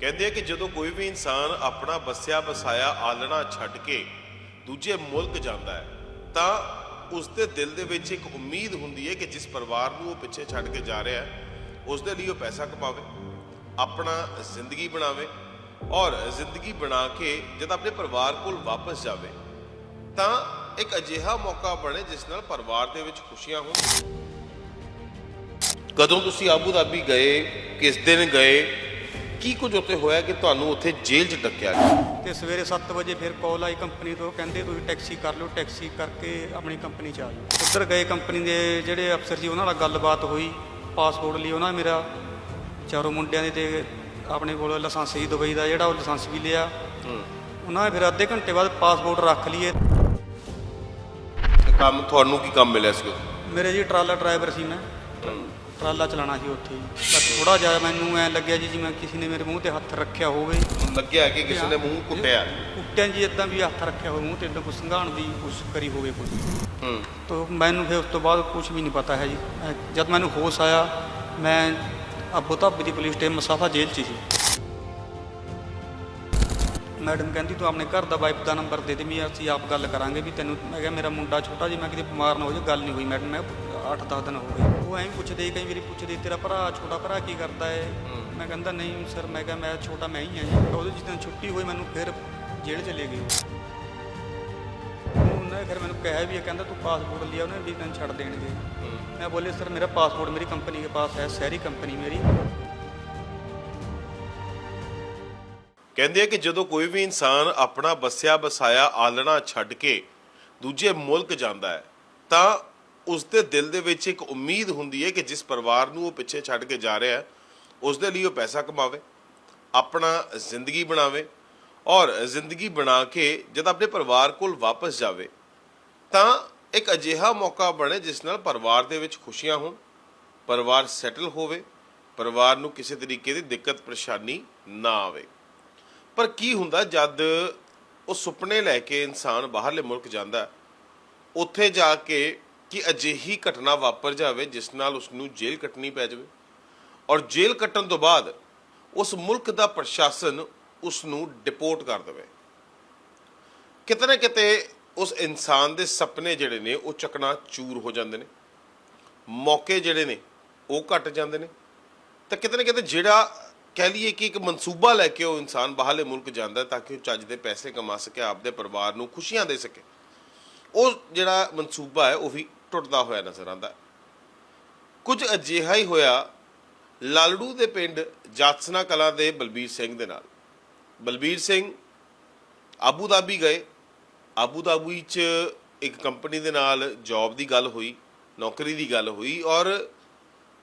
ਕਹਿੰਦੇ ਆ ਕਿ ਜਦੋਂ ਕੋਈ ਵੀ ਇਨਸਾਨ ਆਪਣਾ ਵਸਿਆ ਵਸਾਇਆ ਆਲਣਾ ਛੱਡ ਕੇ ਦੂਜੇ ਮੁਲਕ ਜਾਂਦਾ ਹੈ, ਤਾਂ ਉਸ ਦੇ ਦਿਲ ਦੇ ਵਿੱਚ ਇੱਕ ਉਮੀਦ ਹੁੰਦੀ ਹੈ ਕਿ ਜਿਸ ਪਰਿਵਾਰ ਨੂੰ ਉਹ ਪਿੱਛੇ ਛੱਡ ਕੇ ਜਾ ਰਿਹਾ ਹੈ, ਉਸ ਦੇ ਲਈ ਉਹ ਪੈਸਾ ਕਮਾਵੇ, ਆਪਣਾ ਜ਼ਿੰਦਗੀ ਬਣਾਵੇ ਔਰ ਜ਼ਿੰਦਗੀ ਬਣਾ ਕੇ ਜਦ ਆਪਣੇ ਪਰਿਵਾਰ ਕੋਲ ਵਾਪਸ ਜਾਵੇ, ਤਾਂ ਇੱਕ ਅਜਿਹਾ ਮੌਕਾ ਬਣੇ ਜਿਸ ਨਾਲ ਪਰਿਵਾਰ ਦੇ ਵਿੱਚ ਖੁਸ਼ੀਆਂ ਹੋਣ। ਕਦੋਂ ਤੁਸੀਂ ਆਬੂ ਧਾਬੀ ਗਏ, ਕਿਸ ਦਿਨ ਗਏ ਕੀ ਕੁਝ ਉੱਥੇ ਹੋਇਆ ਕਿ ਤੁਹਾਨੂੰ ਉੱਥੇ ਜੇਲ੍ਹ 'ਚ ਡੱਕਿਆ ਗਿਆ? ਤੇ ਸਵੇਰੇ 7 ਵਜੇ ਫਿਰ ਕਾਲ ਆਈ ਕੰਪਨੀ ਤੋਂ ਕਹਿੰਦੇ ਤੁਸੀਂ ਟੈਕਸੀ ਕਰ ਲਓ ਟੈਕਸੀ ਕਰਕੇ ਆਪਣੀ ਕੰਪਨੀ ਚ ਆ ਜਾਓ। ਉੱਧਰ ਗਏ ਕੰਪਨੀ ਦੇ ਜਿਹੜੇ ਅਫਸਰ ਸੀ ਉਹਨਾਂ ਨਾਲ ਗੱਲਬਾਤ ਹੋਈ ਪਾਸਪੋਰਟ ਲਈ ਉਹਨਾਂ ਮੇਰਾ। ਚਾਰੋਂ ਮੁੰਡਿਆਂ ਦੇ ਤੇ ਆਪਣੇ ਕੋਲ ਲਾਇਸੈਂਸ ਸੀ ਦੁਬਈ ਦਾ ਜਿਹੜਾ ਉਹ ਲਾਇਸੈਂਸ ਵੀ ਲਿਆ। ਉਹਨਾਂ ਨੇ ਫਿਰ ਅੱਧੇ ਘੰਟੇ ਬਾਅਦ ਪਾਸਪੋਰਟ ਰੱਖ ਲਈਏ। ਤੇ ਕੰਮ ਤੁਹਾਨੂੰ ਕੀ ਕੰਮ ਮਿਲਿਆ ਸੀ? ਮੇਰੇ ਜੀ ਟਰਾਲਾ ਡਰਾਈਵਰ ਸੀ ਮੈਂ। ਟਰਾਲਾ ਚਲਾਉਣਾ ਸੀ ਉੱਥੇ ਜੀ। ਪਰ ਥੋੜਾ ਜਿਹਾ ਮੈਨੂੰ ਐ ਲੱਗਿਆ ਜੀ ਜਿਵੇਂ ਕਿਸੇ ਨੇ ਮੇਰੇ ਮੂੰਹ ਤੇ ਹੱਥ ਰੱਖਿਆ ਹੋਵੇ। ਲੱਗਿਆ ਕਿ ਕਿਸੇ ਨੇ ਮੂੰਹ ਕੁੱਟਿਆ। ਕੁੱਟਿਆ ਜੀ ਇਦਾਂ ਵੀ ਹੱਥ ਰੱਖਿਆ ਹੋਵੇ ਮੂੰਹ ਤੇ ਇਦਾਂ ਕੁਛ ਸੰਘਾਣ ਦੀ ਕੋਸ਼ਿਸ਼ ਕਰੀ ਹੋਵੇ ਕੁਝ ਹੂੰ। ਤੋ ਮੈਨੂੰ ਫਿਰ ਉਸ ਤੋਂ ਬਾਅਦ ਕੁਝ ਵੀ ਨਹੀਂ ਪਤਾ ਹੈ ਜੀ। ਮੈਂ- ਜਦ ਮੈਨੂੰ ਹੋਸ਼ ਆਇਆ ਮੈਂ ਅਬੂ ਧਾਬੀ ਦੀ ਪੁਲਿਸ ਸਟੇਸ਼ਨ ਮਸਾਫਾ ਜੇਲ੍ਹ 'ਚ ਹੀ ਸੀ। ਮੈਡਮ ਕਹਿੰਦੀ ਤੂੰ ਆਪਣੇ ਘਰ ਦਾ ਵਾਈਫ ਦਾ ਨੰਬਰ ਦੇ ਦੇ ਵੀ ਅਸੀਂ ਆਪ ਗੱਲ ਕਰਾਂਗੇ ਵੀ ਤੈਨੂੰ ਮੈਂ ਕਿਹਾ ਮੇਰਾ ਮੁੰਡਾ ਛੋਟਾ ਜੀ ਮੈਂ ਕਿਤੇ ਬਿਮਾਰ ਨਾ ਹੋ ਜਾ ਗੱਲ ਨਹੀਂ ਹੋਈ ਮੈਡਮ ਮੈਂ 8-10 ਦਿਨ ਹੋ ਗਏ। ਉਹ ਐਵੇਂ ਪੁੱਛਦੇ ਕਈ ਵਾਰੀ ਪੁੱਛਦੇ ਤੇਰਾ ਭਰਾ ਛੋਟਾ ਭਰਾ ਕੀ ਕਰਦਾ ਹੈ। ਮੈਂ ਕਹਿੰਦਾ ਨਹੀਂ ਸਰ ਮੈਂ ਕਿਹਾ ਮੈਂ ਛੋਟਾ ਮੈਂ ਹੀ ਹਾਂ ਜੀ। ਉਹਦੇ ਜਿੱਦਾਂ ਛੁੱਟੀ ਹੋਈ ਮੈਨੂੰ ਫਿਰ ਜੇਲ੍ਹ ਚਲੇ ਗਏ। ਉਹਨੇ ਫਿਰ ਮੈਨੂੰ ਕਿਹਾ ਵੀ ਕਹਿੰਦਾ ਤੂੰ ਪਾਸਪੋਰਟ ਲਿਆ ਉਹਨੇ ਵੀ ਤੈਨੂੰ ਛੱਡ ਦੇਣਗੇ। ਮੈਂ ਬੋਲੇ ਸਰ ਮੇਰਾ ਪਾਸਪੋਰਟ ਮੇਰੀ ਕੰਪਨੀ ਦੇ ਪਾਸ ਹੈ ਸਹਿਰੀ ਕੰਪਨੀ ਮੇਰੀ। ਕਹਿੰਦੇ ਕਿ ਜਦੋਂ ਕੋਈ ਵੀ ਇਨਸਾਨ ਆਪਣਾ ਬਸਿਆ ਬਸਾਇਆ ਆਲਣਾ ਛੱਡ ਕੇ ਦੂਜੇ ਮੁਲਕ ਜਾਂਦਾ ਹੈ ਤਾਂ ਉਸ ਦੇ ਦਿਲ ਦੇ ਵਿੱਚ ਇੱਕ ਉਮੀਦ ਹੁੰਦੀ ਹੈ ਕਿ ਜਿਸ ਪਰਿਵਾਰ ਨੂੰ ਉਹ ਪਿੱਛੇ ਛੱਡ ਕੇ ਜਾ ਰਿਹਾ ਹੈ ਉਸ ਦੇ ਲਈ ਉਹ ਪੈਸਾ ਕਮਾਵੇ, ਆਪਣਾ ਜ਼ਿੰਦਗੀ ਬਣਾਵੇ ਔਰ ਜ਼ਿੰਦਗੀ ਬਣਾ ਕੇ ਜਦ ਆਪਣੇ ਪਰਿਵਾਰ ਕੋਲ ਵਾਪਸ ਜਾਵੇ, ਤਾਂ ਇੱਕ ਅਜਿਹਾ ਮੌਕਾ ਬਣੇ ਜਿਸ ਨਾਲ ਪਰਿਵਾਰ ਦੇ ਵਿੱਚ ਖੁਸ਼ੀਆਂ ਹੋਣ, ਪਰਿਵਾਰ ਸੈਟਲ ਹੋਵੇ, ਪਰਿਵਾਰ ਨੂੰ ਕਿਸੇ ਤਰੀਕੇ ਦੀ ਦਿੱਕਤ ਪਰੇਸ਼ਾਨੀ ਨਾ ਆਵੇ। ਪਰ ਕੀ ਹੁੰਦਾ ਜਦ ਉਹ ਸੁਪਨੇ ਲੈ ਕੇ ਇਨਸਾਨ ਬਾਹਰਲੇ ਮੁਲਕ ਜਾਂਦਾ ਉੱਥੇ ਜਾ ਕੇ ਕਿ ਅਜਿਹੀ ਘਟਨਾ ਵਾਪਰ ਜਾਵੇ ਜਿਸ ਨਾਲ ਉਸ ਨੂੰ ਜੇਲ੍ਹ ਕੱਟਣੀ ਪੈ ਜਾਵੇ। ਔਰ ਜੇਲ੍ਹ ਕੱਟਣ ਤੋਂ ਬਾਅਦ ਉਸ ਮੁਲਕ ਦਾ ਪ੍ਰਸ਼ਾਸਨ ਉਸ ਨੂੰ ਡਿਪੋਰਟ ਕਰ ਦੇਵੇ। ਕਿਤੇ ਨਾ ਕਿਤੇ ਉਸ ਇਨਸਾਨ ਦੇ ਸੁਪਨੇ ਜਿਹੜੇ ਨੇ, ਉਹ ਚੱਕਣਾ ਚੂਰ ਹੋ ਜਾਂਦੇ ਨੇ। ਮੌਕੇ ਜਿਹੜੇ ਨੇ, ਉਹ ਘਟ ਜਾਂਦੇ ਨੇ। ਤਾਂ ਕਿਤੇ ਨਾ ਕਿਤੇ ਜਿਹੜਾ ਕਹਿ ਲਈਏ ਕਿ ਇੱਕ ਮਨਸੂਬਾ ਲੈ ਕੇ ਉਹ ਇਨਸਾਨ ਬਾਹਰਲੇ ਮੁਲਕ ਜਾਂਦਾ ਤਾਂ ਕਿ ਉਹ ਚੱਜ ਦੇ ਪੈਸੇ ਕਮਾ ਸਕੇ, ਆਪਦੇ ਪਰਿਵਾਰ ਨੂੰ ਖੁਸ਼ੀਆਂ ਦੇ ਸਕੇ। ਉਹ ਜਿਹੜਾ ਮਨਸੂਬਾ ਹੈ, ਉਹ ਵੀ ਟੁੱਟਦਾ ਹੋਇਆ ਨਜ਼ਰ ਆਉਂਦਾ ਕੁਝ ਅਜਿਹਾ ਹੀ ਹੋਇਆ ਲਾਲੜੂ ਦੇ ਪਿੰਡ ਜਾਤਸਨਾ ਕਲਾਂ ਦੇ ਬਲਬੀਰ ਸਿੰਘ ਦੇ ਨਾਲ। ਬਲਬੀਰ ਸਿੰਘ ਆਬੂ ਧਾਬੀ ਗਏ। ਆਬੂ ਧਾਬੀ 'ਚ ਇੱਕ ਕੰਪਨੀ ਦੇ ਨਾਲ ਜੌਬ ਦੀ ਗੱਲ ਹੋਈ, ਨੌਕਰੀ ਦੀ ਗੱਲ ਹੋਈ ਔਰ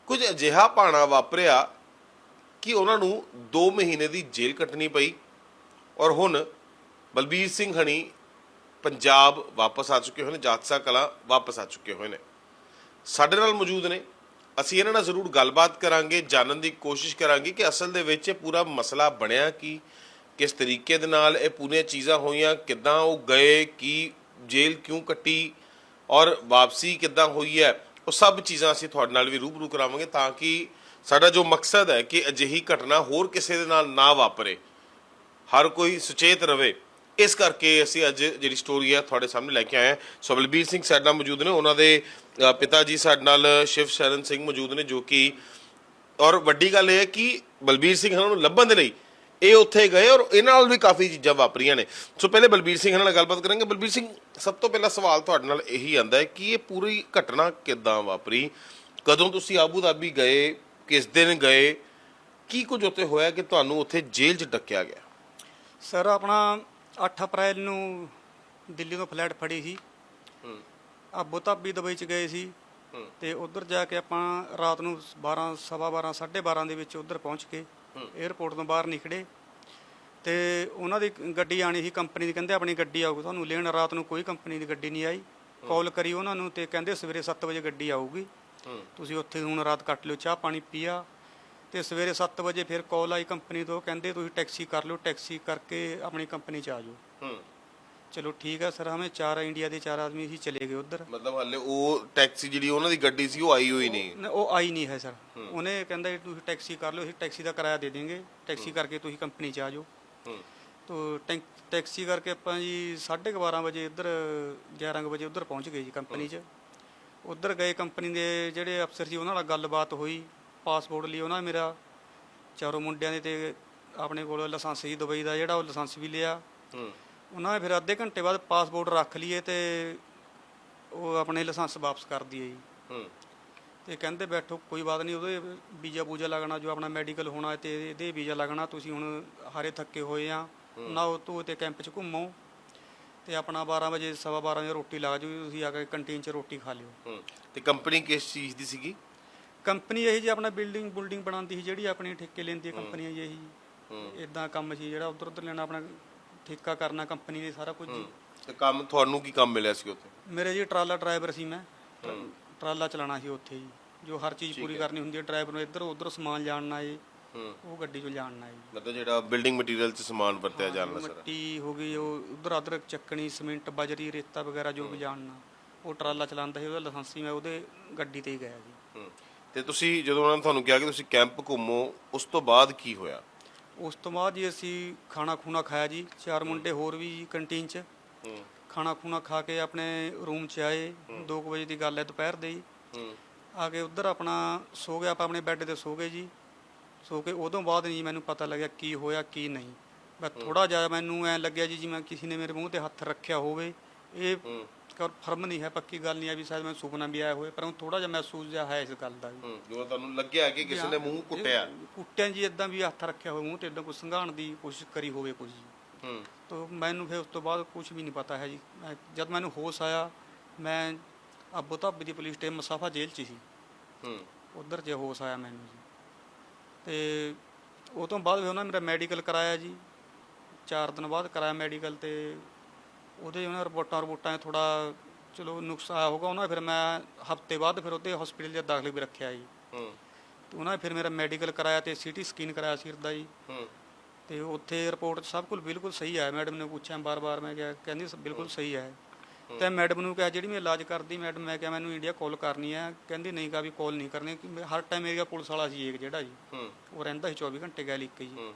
ਕੁਝ ਅਜਿਹਾ ਪਾਣਾ ਵਾਪਰਿਆ ਕਿ ਉਹਨਾਂ ਨੂੰ 2 ਮਹੀਨੇ ਦੀ ਜੇਲ੍ਹ ਕੱਟਣੀ ਪਈ ਔਰ ਹੁਣ ਬਲਬੀਰ ਸਿੰਘ ਹਣੀ ਪੰਜਾਬ ਵਾਪਸ ਆ ਚੁੱਕੇ ਹੋਏ ਨੇ, ਜਾਤਸਾ ਕਲਾ ਵਾਪਸ ਆ ਚੁੱਕੇ ਹੋਏ ਨੇ। ਸਾਡੇ ਨਾਲ ਮੌਜੂਦ ਨੇ। ਅਸੀਂ ਇਹਨਾਂ ਨਾਲ ਜ਼ਰੂਰ ਗੱਲਬਾਤ ਕਰਾਂਗੇ, ਜਾਣਨ ਦੀ ਕੋਸ਼ਿਸ਼ ਕਰਾਂਗੇ ਕਿ ਅਸਲ ਦੇ ਵਿੱਚ ਇਹ ਪੂਰਾ ਮਸਲਾ ਬਣਿਆ ਕੀ, ਕਿਸ ਤਰੀਕੇ ਦੇ ਨਾਲ ਇਹ ਪੂਰੀਆਂ ਚੀਜ਼ਾਂ ਹੋਈਆਂ, ਕਿੱਦਾਂ ਉਹ ਗਏ, ਕੀ ਜੇਲ੍ਹ ਕਿਉਂ ਕੱਟੀ ਔਰ ਵਾਪਸੀ ਕਿੱਦਾਂ ਹੋਈ ਹੈ, ਉਹ ਸਭ ਚੀਜ਼ਾਂ ਅਸੀਂ ਤੁਹਾਡੇ ਨਾਲ ਵੀ ਰੂਬਰੂ ਕਰਾਵਾਂਗੇ ਤਾਂ ਕਿ ਸਾਡਾ ਜੋ ਮਕਸਦ ਹੈ ਕਿ ਅਜਿਹੀ ਘਟਨਾ ਹੋਰ ਕਿਸੇ ਦੇ ਨਾਲ ਨਾ ਵਾਪਰੇ। ਹਰ ਕੋਈ ਸੁਚੇਤ ਰਹੇ ਇਸ ਕਰਕੇ ਅਸੀਂ ਅੱਜ ਜਿਹੜੀ ਸਟੋਰੀ ਹੈ ਤੁਹਾਡੇ ਸਾਹਮਣੇ ਲੈ ਕੇ ਆਏ ਹਾਂ। ਸੋ ਬਲਬੀਰ ਸਿੰਘ ਸਾਡੇ ਨਾਲ ਮੌਜੂਦ ਨੇ। ਉਹਨਾਂ ਦੇ ਪਿਤਾ ਜੀ ਸਾਡੇ ਨਾਲ ਸ਼ਿਵ ਸ਼ਰਨ ਸਿੰਘ ਮੌਜੂਦ ਨੇ, ਜੋ ਕਿ ਔਰ ਵੱਡੀ ਗੱਲ ਇਹ ਹੈ ਕਿ ਬਲਬੀਰ ਸਿੰਘ ਉਹਨਾਂ ਨੂੰ ਲੱਭਣ ਦੇ ਲਈ ਇਹ ਉੱਥੇ ਗਏ ਔਰ ਇਹਨਾਂ ਨਾਲ ਵੀ ਕਾਫੀ ਚੀਜ਼ਾਂ ਵਾਪਰੀਆਂ ਨੇ। ਸੋ ਪਹਿਲੇ ਬਲਬੀਰ ਸਿੰਘ ਨਾਲ ਗੱਲਬਾਤ ਕਰਾਂਗੇ। ਬਲਬੀਰ ਸਿੰਘ, ਸਭ ਤੋਂ ਪਹਿਲਾ ਸਵਾਲ ਤੁਹਾਡੇ ਨਾਲ ਇਹੀ ਆਂਦਾ ਹੈ ਕਿ ਇਹ ਪੂਰੀ ਘਟਨਾ ਕਿੱਦਾਂ ਵਾਪਰੀ? ਕਦੋਂ ਤੁਸੀਂ ਆਬੂ ਧਾਬੀ ਗਏ? ਕਿਸ ਦਿਨ ਗਏ? ਕੀ ਕੁਝ ਉੱਥੇ ਹੋਇਆ ਕਿ ਤੁਹਾਨੂੰ ਉੱਥੇ ਜੇਲ੍ਹ 'ਚ ਡੱਕਿਆ ਗਿਆ? ਸਰ, ਆਪਣਾ 8 ਅਪ੍ਰੈਲ ਨੂੰ ਦਿੱਲੀ ਤੋਂ ਫਲਾਈਟ ਫੜੀ ਸੀ। ਹੂੰ। ਅਬੂ ਧਾਬੀ ਦੁਬਈ ਚ ਗਏ ਸੀ। ਹੂੰ। ਤੇ ਉਧਰ ਜਾ ਕੇ ਆਪਾਂ ਰਾਤ ਨੂੰ 12 ਸਵਾ 12 12:30 ਦੇ ਵਿੱਚ ਉਧਰ ਪਹੁੰਚ ਕੇ 에ਅਰਪੋਰਟ ਤੋਂ ਬਾਹਰ ਨਿਕਲੇ। ਤੇ ਉਹਨਾਂ ਦੀ ਗੱਡੀ ਆਣੀ ਸੀ ਕੰਪਨੀ ਦੀ। ਕਹਿੰਦੇ ਆਪਣੀ ਗੱਡੀ ਆਊਗੀ ਤੁਹਾਨੂੰ ਲੈਣ ਰਾਤ ਨੂੰ ਕੋਈ ਕੰਪਨੀ ਦੀ ਗੱਡੀ ਨਹੀਂ ਆਈ। ਕਾਲ ਕਰੀ ਉਹਨਾਂ ਨੂੰ ਤੇ ਕਹਿੰਦੇ ਸਵੇਰੇ 7 ਵਜੇ ਗੱਡੀ ਆਊਗੀ। ਤੁਸੀਂ ਉੱਥੇ ਹੁਣ ਰਾਤ ਕੱਟ ਲਿਓ ਚਾਹ ਪਾਣੀ ਪੀਆ। ਤੇ ਸਵੇਰੇ 7 ਵਜੇ ਫਿਰ ਕਾਲ ਆਈ ਕੰਪਨੀ ਤੋਂ ਕਹਿੰਦੇ ਤੁਸੀਂ ਟੈਕਸੀ ਕਰ ਲਓ ਟੈਕਸੀ ਕਰਕੇ ਆਪਣੀ ਕੰਪਨੀ 'ਚ ਆ ਜਾਓ। ਹੂੰ। ਚਲੋ ਠੀਕ ਹੈ ਸਰ ਹਮੇ ਚਾਰ ਇੰਡੀਆ ਦੇ ਚਾਰ ਆਦਮੀ ਅਸੀਂ ਚਲੇ ਗਏ ਉਧਰ। ਮਤਲਬ ਹੱਲੇ ਉਹ ਟੈਕਸੀ ਜਿਹੜੀ ਉਹਨਾਂ ਦੀ ਗੱਡੀ ਸੀ ਉਹ ਆਈ ਹੋਈ ਨਹੀਂ। ਉਹ ਆਈ ਨਹੀਂ ਹੈ ਸਰ। ਉਹਨੇ ਕਹਿੰਦਾ ਤੁਸੀਂ ਟੈਕਸੀ ਕਰ ਲਓ ਅਸੀਂ ਟੈਕਸੀ ਦਾ ਕਿਰਾਇਆ ਦੇ ਦੇਵਾਂਗੇ ਟੈਕਸੀ ਕਰਕੇ ਤੁਸੀਂ ਕੰਪਨੀ 'ਚ ਆ ਜਾਓ। ਹੂੰ। ਤੋ ਟੈਕਸੀ ਕਰਕੇ ਆਪਾਂ ਜੀ 12:30 ਵਜੇ ਇੱਧਰ 11:00 ਵਜੇ ਉੱਧਰ ਪਹੁੰਚ ਗਏ ਜੀ ਕੰਪਨੀ 'ਚ। ਉੱਧਰ ਗਏ ਕੰਪਨੀ ਦੇ ਜਿਹੜੇ ਅਫਸਰ ਸੀ ਉਹਨਾਂ ਨਾਲ ਗੱਲਬਾਤ ਹੋਈ। ਪਾਸਪੋਰਟ ਲਈ ਉਹਨਾਂ ਨੇ ਮੇਰਾ ਚਾਰੋਂ ਮੁੰਡਿਆਂ ਦੇ ਤੇ ਆਪਣੇ ਕੋਲ ਲਾਇਸੈਂਸ ਸੀ ਦੁਬਈ ਦਾ ਜਿਹੜਾ ਉਹ ਲਾਇਸੈਂਸ ਵੀ ਲਿਆ। ਹੂੰ। ਉਹਨਾਂ ਨੇ ਫਿਰ ਅੱਧੇ ਘੰਟੇ ਬਾਅਦ ਪਾਸਪੋਰਟ ਰੱਖ ਲਈਏ ਤੇ ਉਹ ਆਪਣੇ ਲਾਇਸੈਂਸ ਵਾਪਸ ਕਰ ਦਈਏ ਜੀ। ਹੂੰ। ਤੇ ਕਹਿੰਦੇ ਬੈਠੋ ਕੋਈ ਬਾਤ ਨਹੀਂ ਉਹਦੇ ਵੀਜ਼ਾ ਬੂਜਾ ਲੱਗਣਾ ਜੋ ਆਪਣਾ ਮੈਡੀਕਲ ਹੋਣਾ ਤੇ ਇਹਦੇ ਵੀਜ਼ਾ ਲੱਗਣਾ ਤੁਸੀਂ ਹੁਣ ਹਾਰੇ ਥੱਕੇ ਹੋਏ ਆ। ਨਾ ਉਹ ਤੋਂ ਤੇ ਕੈਂਪ 'ਚ ਘੁੰਮੋ ਤੇ ਆਪਣਾ 12 ਵਜੇ ਸਵਾ 12 ਵਜੇ ਰੋਟੀ ਲੱਗ ਜੂ ਤੁਸੀਂ ਆ ਕੇ ਕੰਟੀਨ 'ਚ ਰੋਟੀ ਖਾ ਲਿਓ। ਹੂੰ। ਤੇ ਕੰਪਨੀ ਕਿਸ ਚੀਜ਼ ਦੀ ਸੀਗੀ? ਕੰਪਨੀ ਇਹੀ ਜੀ ਆਪਣਾ ਬਿਲਡਿੰਗ ਬਿਲਡਿੰਗ ਬਣਾਉਂਦੀ ਸੀ ਜਿਹੜੀ ਆਪਣੀ ਠੇਕੇ ਲੈਂਦੀ ਹੈ ਕੰਪਨੀ ਹੈ ਜੀ ਇਹੀ ਇਦਾਂ ਕੰਮ ਸੀ ਜਿਹੜਾ ਉਧਰ ਉਧਰ ਲੈਣਾ ਆਪਣਾ ਠੇਕਾ ਕਰਨਾ ਕੰਪਨੀ ਦੇ ਸਾਰਾ ਕੁਝ ਜੀ ਤੇ ਕੰਮ ਤੁਹਾਨੂੰ ਕੀ ਕੰਮ ਮਿਲਿਆ ਸੀ ਉੱਥੇ? ਮੇਰੇ ਜੀ ਟਰਾਲਾ ਡਰਾਈਵਰ ਸੀ ਮੈਂ। ਟਰਾਲਾ ਚਲਾਉਣਾ ਸੀ ਉੱਥੇ ਜੀ ਜੋ ਹਰ ਚੀਜ਼ ਪੂਰੀ ਕਰਨੀ ਹੁੰਦੀ ਹੈ ਡਰਾਈਵਰ ਨੂੰ ਇੱਧਰ ਉੱਧਰ ਸਮਾਨ ਜਾਣਨਾ ਹੂੰ। ਉਹ ਗੱਡੀ 'ਚੋਂ ਜਾਣਨਾ ਜੀ ਮਤਲਬ ਜਿਹੜਾ ਬਿਲਡਿੰਗ ਮਟੀਰੀਅਲ ਚ ਸਮਾਨ ਵਰਤਿਆ ਜਾਣਾ ਸਾਰਾ। ਮਿੱਟੀ ਹੋ ਗਈ ਉਹ ਉਧਰ ਅਦਰਕ ਚੱਕਣੀ ਸੀਮੈਂਟ ਬਜਰੀ ਰੇਤਾ ਵਗੈਰਾ ਜੋ ਵੀ ਜਾਣਨਾ ਉਹ ਟਰਾਲਾ ਚਲਾਉਂਦਾ ਸੀ ਉਹਦਾ ਲਾਇਸੈਂਸ ਮੈਂ ਉਹਦੇ ਗੱਡੀ ਤੇ ਹੀ ਗਿਆ ਜੀ। ਤੇ ਤੁਸੀਂ ਜਦੋਂ ਉਹਨਾਂ ਨੇ ਤੁਹਾਨੂੰ ਕਿਹਾ ਕਿ ਤੁਸੀਂ ਕੈਂਪ ਘੁੰਮੋ ਉਸ ਤੋਂ ਬਾਅਦ ਕੀ ਹੋਇਆ? ਉਸ ਤੋਂ ਬਾਅਦ ਜੀ ਅਸੀਂ ਖਾਣਾ ਖੂਣਾ ਖਾਇਆ ਜੀ ਚਾਰ ਮੁੰਡੇ ਹੋਰ ਵੀ ਜੀ ਕੰਟੀਨ 'ਚ। ਹੂੰ। ਖਾਣਾ ਖੂਣਾ ਖਾ ਕੇ ਆਪਣੇ ਰੂਮ 'ਚ ਆਏ 2 ਵਜੇ ਦੀ ਗੱਲ ਹੈ ਦੁਪਹਿਰ ਦੇ। ਜੀ ਹੂੰ। ਆ ਕੇ ਉਧਰ ਆਪਣਾ ਸੋ ਗਿਆ ਆਪਾਂ ਆਪਣੇ ਬੈੱਡ ਤੇ ਸੋ ਗਏ ਜੀ। ਸੋ ਕੇ ਉਦੋਂ ਬਾਅਦ ਨਹੀਂ ਮੈਨੂੰ ਪਤਾ ਲੱਗਿਆ ਕੀ ਹੋਇਆ ਕੀ ਨਹੀਂ। ਬਸ ਥੋੜਾ ਜਿਹਾ ਮੈਨੂੰ ਐ ਲੱਗਿਆ ਜੀ ਜਿਵੇਂ ਕਿਸੇ ਨੇ ਮੇਰੇ ਮੂੰਹ ਤੇ ਹੱਥ ਰੱਖਿਆ ਹੋਵੇ। ਇਹ ਫਰਮ ਨਹੀਂ ਹੈ ਪੱਕੀ ਗੱਲ ਨਹੀਂ ਹੈ ਵੀ ਸ਼ਾਇਦ ਮੈਨੂੰ ਸੁਪਨਾ ਵੀ ਆਇਆ ਹੋਵੇ ਪਰ ਥੋੜਾ ਜਿਹਾ ਮਹਿਸੂਸ ਜਿਹਾ ਹੈ ਇਸ ਗੱਲ ਦਾ ਵੀ। ਹੂੰ ਜਦੋਂ ਤੁਹਾਨੂੰ ਲੱਗਿਆ ਕਿ ਕਿਸੇ ਨੇ ਮੂੰਹ ਕੁੱਟਿਆ। ਕੁੱਟਿਆਂ ਜੀ ਇਦਾਂ ਵੀ ਹੱਥ ਰੱਖਿਆ ਹੋਵੇ ਮੂੰਹ ਤੇ ਇਦਾਂ ਕੋਈ ਸੰਘਾਣ ਦੀ ਕੋਸ਼ਿਸ਼ ਕਰੀ ਹੋਵੇ ਕੁਝ ਜੀ। ਹੂੰ। ਤੋ ਮੈਨੂੰ ਫਿਰ ਉਸ ਤੋਂ ਬਾਅਦ ਕੁਝ ਵੀ ਨਹੀਂ ਪਤਾ ਹੈ ਜੀ। ਮੈਂ- ਜਦ ਮੈਨੂੰ ਹੋਸ਼ ਆਇਆ ਮੈਂ ਅਬੂ ਧਾਬੀ ਦੀ ਪੁਲਿਸ ਸਟੇਸ਼ਨ ਮਸਾਫਾ ਜੇਲ੍ਹ 'ਚ ਸੀ। ਹੂੰ। ਉਧਰ ਜੇ ਹੋਸ਼ ਆਇਆ ਮੈਨੂੰ ਜੀ। ਤੇ ਉਹ ਤੋਂ ਬਾਅਦ ਵੀ ਉਹਨਾਂ ਨੇ ਮੇਰਾ ਮੈਡੀਕਲ ਕਰਾਇਆ ਜੀ। 4 ਦਿਨ ਬਾਅਦ ਕਰਾਇਆ ਮੈਡੀਕਲ ਤੇ ਉਹਦੇ ਉਹਨਾਂ ਰਿਪੋਰਟਾਂ ਰਿਪੋਰਟਾਂ ਥੋੜਾ ਚਲੋ ਨੁਕਸ ਆਇਆ ਹੋਗਾ ਉਹਨਾਂ ਫਿਰ ਮੈਂ ਹਫ਼ਤੇ ਬਾਅਦ ਫਿਰ ਉਹਦੇ ਹਸਪੀਟਲ 'ਚ ਦਾਖਲ ਵੀ ਰੱਖਿਆ ਜੀ। ਹੂੰ। ਤੇ ਉਹਨਾਂ ਫਿਰ ਮੇਰਾ ਮੈਡੀਕਲ ਕਰਾਇਆ ਤੇ ਸੀਟੀ ਸਕੈਨ ਕਰਾਇਆ ਸਿਰ ਦਾ ਜੀ। ਹੂੰ। ਤੇ ਉੱਥੇ ਰਿਪੋਰਟ ਸਭ ਕੁਝ ਬਿਲਕੁਲ ਸਹੀ ਆਇਆ ਮੈਡਮ ਨੇ ਪੁੱਛਿਆ ਬਾਰ-ਬਾਰ ਮੈਂ ਕਿਹਾ ਕਹਿੰਦੀ ਬਿਲਕੁਲ ਸਹੀ ਹੈ। ਤੇ ਮੈਡਮ ਨੂੰ ਕਿਹਾ ਜਿਹੜੀ ਮੈਂ ਇਲਾਜ ਕਰਦੀ ਮੈਡਮ ਮੈਂ ਕਿਹਾ ਮੈਨੂੰ ਇੰਡੀਆ ਕਾਲ ਕਰਨੀ ਹੈ ਕਹਿੰਦੀ ਨਹੀਂ ਕਾ ਵੀ ਕਾਲ ਨਹੀਂ ਕਰਨੀ ਕਿ ਮੈਂ- ਹਰ ਟਾਈਮ ਮੇਰਾ ਪੁਲਿਸ ਵਾਲਾ ਸੀ ਇੱਕ ਜਿਹੜਾ ਜੀ। ਹੂੰ। ਉਹ ਰਹਿੰਦਾ ਸੀ 24 ਘੰਟੇ ਗੈਲ ਇੱਕ ਜੀ। ਹੂੰ।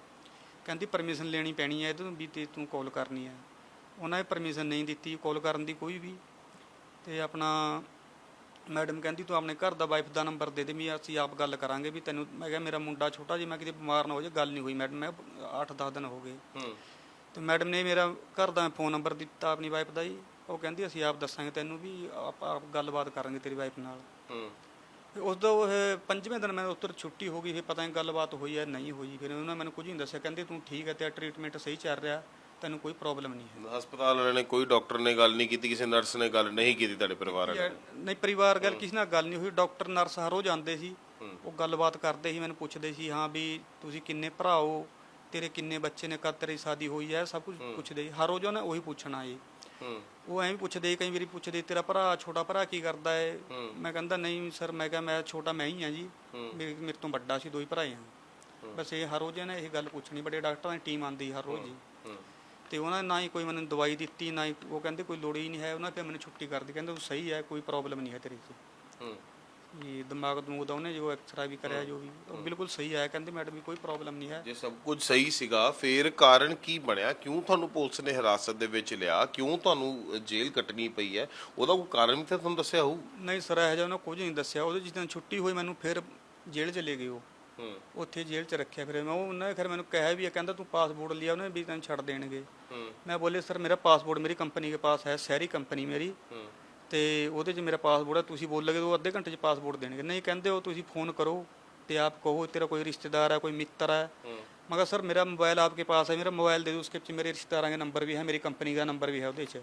ਕਹਿੰਦੀ ਪਰਮਿਸ਼ਨ ਲੈਣੀ ਪੈਣੀ ਹੈ ਇਹਦੋਂ ਵੀ ਤੇ ਤੂੰ ਕਾਲ ਕਰਨੀ ਹੈ ਉਹਨਾਂ ਨੇ ਪਰਮਿਸ਼ਨ ਨਹੀਂ ਦਿੱਤੀ ਕਾਲ ਕਰਨ ਦੀ ਕੋਈ ਵੀ। ਤੇ ਆਪਣਾ ਮੈਡਮ ਕਹਿੰਦੀ ਤੂੰ ਆਪਣੇ ਘਰ ਦਾ ਵਾਈਫ ਦਾ ਨੰਬਰ ਦੇ ਦੇ ਵੀ ਅਸੀਂ ਆਪ ਗੱਲ ਕਰਾਂਗੇ ਵੀ ਤੈਨੂੰ ਮੈਂ ਕਿਹਾ ਮੇਰਾ ਮੁੰਡਾ ਛੋਟਾ ਜੀ ਮੈਂ ਕਿਤੇ ਬਿਮਾਰ ਨਾ ਹੋ ਜਾ ਗੱਲ ਨਹੀਂ ਹੋਈ ਮੈਡਮ ਮੈਂ 8-10 ਦਿਨ ਹੋ ਗਏ। ਹੂੰ। ਤੇ ਮੈਡਮ ਨੇ ਮੇਰਾ ਘਰ ਦਾ ਫੋਨ ਨੰਬਰ ਦਿੱਤਾ ਆਪਣੀ ਵਾਈਫ ਦਾ ਜੀ। ਉਹ ਕਹਿੰਦੀ ਅਸੀਂ ਆਪ ਦੱਸਾਂਗੇ ਤੈਨੂੰ ਵੀ ਆਪ ਆਪ ਗੱਲਬਾਤ ਕਰਾਂਗੇ ਤੇਰੀ ਵਾਈਫ ਨਾਲ। ਹੂੰ। ਉਸ ਤੋਂ ਉਹ ਪੰਜਵੇਂ ਦਿਨ ਮੈਂ ਉੱਤਰ ਛੁੱਟੀ ਹੋ ਗਈ ਫਿਰ ਪਤਾ ਨਹੀਂ ਗੱਲਬਾਤ ਹੋਈ ਹੈ ਨਹੀਂ ਹੋਈ। ਫਿਰ ਉਹਨਾਂ ਮੈਨੂੰ ਕੁਝ ਨਹੀਂ ਦੱਸਿਆ। ਕਹਿੰਦੇ ਤੂੰ ਠੀਕ ਹੈ ਤੇਰਾ ਟ੍ਰੀਟਮੈਂਟ ਸਹੀ ਚੱਲ ਰਿਹਾ। ਤੈਨੂੰ ਕੋਈ ਪ੍ਰੋਬਲਮ ਨਹੀਂ ਹੈ ਹਸਪਤਾਲ ਵਾਲਿਆਂ ਨੇ ਕੋਈ ਡਾਕਟਰ ਨੇ ਗੱਲ ਨਹੀਂ ਕੀਤੀ ਕਿਸੇ ਨਰਸ ਨੇ ਗੱਲ ਨਹੀਂ ਕੀਤੀ ਤੁਹਾਡੇ ਪਰਿਵਾਰ ਵਾਲਿਆਂ ਨਹੀਂ ਪਰਿਵਾਰ ਗੱਲ ਕਿਸੇ ਨਾਲ ਗੱਲ ਨਹੀਂ ਹੋਈ। ਡਾਕਟਰ ਨਰਸ ਹਰ ਰੋਜ਼ ਆਉਂਦੇ ਸੀ। ਉਹ ਗੱਲਬਾਤ ਕਰਦੇ ਸੀ ਮੈਨੂੰ ਪੁੱਛਦੇ ਸੀ ਹਾਂ ਵੀ ਤੁਸੀਂ ਕਿੰਨੇ ਭਰਾ ਹੋ? ਤੇਰੇ ਕਿੰਨੇ ਬੱਚੇ ਨੇ? ਕਦ ਤੇਰੀ ਸ਼ਾਦੀ ਹੋਈ ਹੈ? ਸਭ ਕੁਝ ਪੁੱਛਦੇ ਸੀ। ਹਰ ਰੋਜ਼ ਉਹਨੇ ਉਹੀ ਪੁੱਛਣਾ ਜੀ ਉਹ ਐਂ ਪੁੱਛਦੇ ਕਈ ਵਾਰੀ ਪੁੱਛਦੇ ਤੇਰਾ ਭਰਾ ਛੋਟਾ ਭਰਾ ਕੀ ਕਰਦਾ ਹੈ। ਮੈਂ ਕਹਿੰਦਾ ਨਹੀਂ ਸਰ ਮੈਂ ਕਿਹਾ ਮੈਂ ਛੋਟਾ ਮੈਂ ਹੀ ਹਾਂ ਜੀ। ਮੇਰੇ ਮੇਰੇ ਤੋਂ ਵੱਡਾ ਸੀ ਦੋ ਹੀ ਭਰਾ ਹਾਂ ਬਸ ਇਹ ਹਰ ਰੋਜ਼ ਇਹਨੇ ਇਹ ਗੱਲ ਪੁੱਛਣੀ ਬੜੇ ਡਾਕਟਰਾਂ ਦੀ ਟੀਮ ਆਂਦੀ ਹਰ ਰੋਜ਼ ਜੀ। ਤੇ ਉਹਨਾਂ ਨੇ ਨਾ ਹੀ ਕੋਈ ਮੈਨੂੰ ਦਵਾਈ ਦਿੱਤੀ ਨਾ ਹੀ ਉਹ ਕਹਿੰਦੇ ਕੋਈ ਲੋੜ ਹੀ ਨਹੀਂ ਹੈ ਉਹਨਾਂ ਤੇ ਮੈਨੂੰ ਛੁੱਟੀ ਕਰ ਦਿੱਤੀ ਕਹਿੰਦੇ ਤੂੰ ਸਹੀ ਹੈ ਕੋਈ ਪ੍ਰੋਬਲਮ ਨਹੀਂ ਹੈ ਤੇਰੇ 'ਚ ਹੂੰ। ਇਹ ਦਿਮਾਗ ਦਮੂਗ ਦਾ ਉਹਨੇ ਜੋ ਐਕਸਰਾ ਵੀ ਕਰਿਆ ਜੋ ਵੀ ਉਹ ਬਿਲਕੁਲ ਸਹੀ ਹੈ ਕਹਿੰਦੇ ਮੈਡਮ ਵੀ ਕੋਈ ਪ੍ਰੋਬਲਮ ਨਹੀਂ ਹੈ। ਜੇ ਸਭ ਕੁਝ ਸਹੀ ਸੀਗਾ ਫੇਰ ਕਾਰਨ ਕੀ ਬਣਿਆ? ਕਿਉਂ ਤੁਹਾਨੂੰ ਪੁਲਿਸ ਨੇ ਹਿਰਾਸਤ ਦੇ ਵਿੱਚ ਲਿਆ? ਕਿਉਂ ਤੁਹਾਨੂੰ ਜੇਲ੍ਹ ਕੱਟਣੀ ਪਈ ਹੈ? ਉਹਦਾ ਕੋਈ ਕਾਰਨ ਵੀ ਤਾਂ ਤੁਹਾਨੂੰ ਦੱਸਿਆ ਹੋਊ? ਨਹੀਂ ਸਰ ਇਹੋ ਜਿਹਾ ਉਹਨੇ ਕੁਝ ਨਹੀਂ ਦੱਸਿਆ। ਉਹਦੇ ਜਿਸ ਦਿਨ ਛੁੱਟੀ ਹੋਈ ਮੈਨੂੰ ਫਿਰ ਜੇਲ੍ਹ ਚਲੇ ਗਏ ਉਹ। ਉੱਥੇ ਜੇਲ੍ਹ 'ਚ ਰੱਖਿਆ ਫਿਰ ਮੈਂ ਉਹ ਉਹਨਾਂ ਨੇ ਫਿਰ ਮੈਨੂੰ ਕਿਹਾ ਵੀ ਇਹ ਕਹਿੰਦਾ ਤੂੰ ਪਾਸਪੋਰਟ ਲਿਆ ਉਹਨੇ ਵੀ ਤੈਨੂੰ ਛੱਡ ਦੇਣਗੇ। ਮੈਂ ਬੋਲੇ ਸਰ ਮੇਰਾ ਪਾਸਪੋਰਟ ਮੇਰੀ ਕੰਪਨੀ ਦੇ ਪਾਸ ਹੈ ਸ਼ਹਿਰੀ ਕੰਪਨੀ ਮੇਰੀ। ਤੇ ਉਹਦੇ 'ਚ ਮੇਰਾ ਪਾਸਪੋਰਟ ਹੈ ਤੁਸੀਂ ਬੋਲੋਗੇ ਉਹ ਅੱਧੇ ਘੰਟੇ 'ਚ ਪਾਸਪੋਰਟ ਦੇਣਗੇ। ਨਹੀਂ ਕਹਿੰਦੇ ਉਹ ਤੁਸੀਂ ਫੋਨ ਕਰੋ ਤੇ ਆਪ ਕਹੋ ਤੇਰਾ ਕੋਈ ਰਿਸ਼ਤੇਦਾਰ ਹੈ ਕੋਈ ਮਿੱਤਰ ਹੈ। ਮਗਰ ਸਰ ਮੇਰਾ ਮੋਬਾਈਲ ਆਪਕੇ ਪਾਸ ਹੈ ਮੇਰਾ ਮੋਬਾਈਲ ਦੇ ਦਿਓ ਉਸਕੇ 'ਚ ਮੇਰੇ ਰਿਸ਼ਤੇਦਾਰਾਂ ਦੇ ਨੰਬਰ ਵੀ ਹੈ ਮੇਰੀ ਕੰਪਨੀ ਦਾ ਨੰਬਰ ਵੀ ਹੈ ਉਹਦੇ 'ਚ।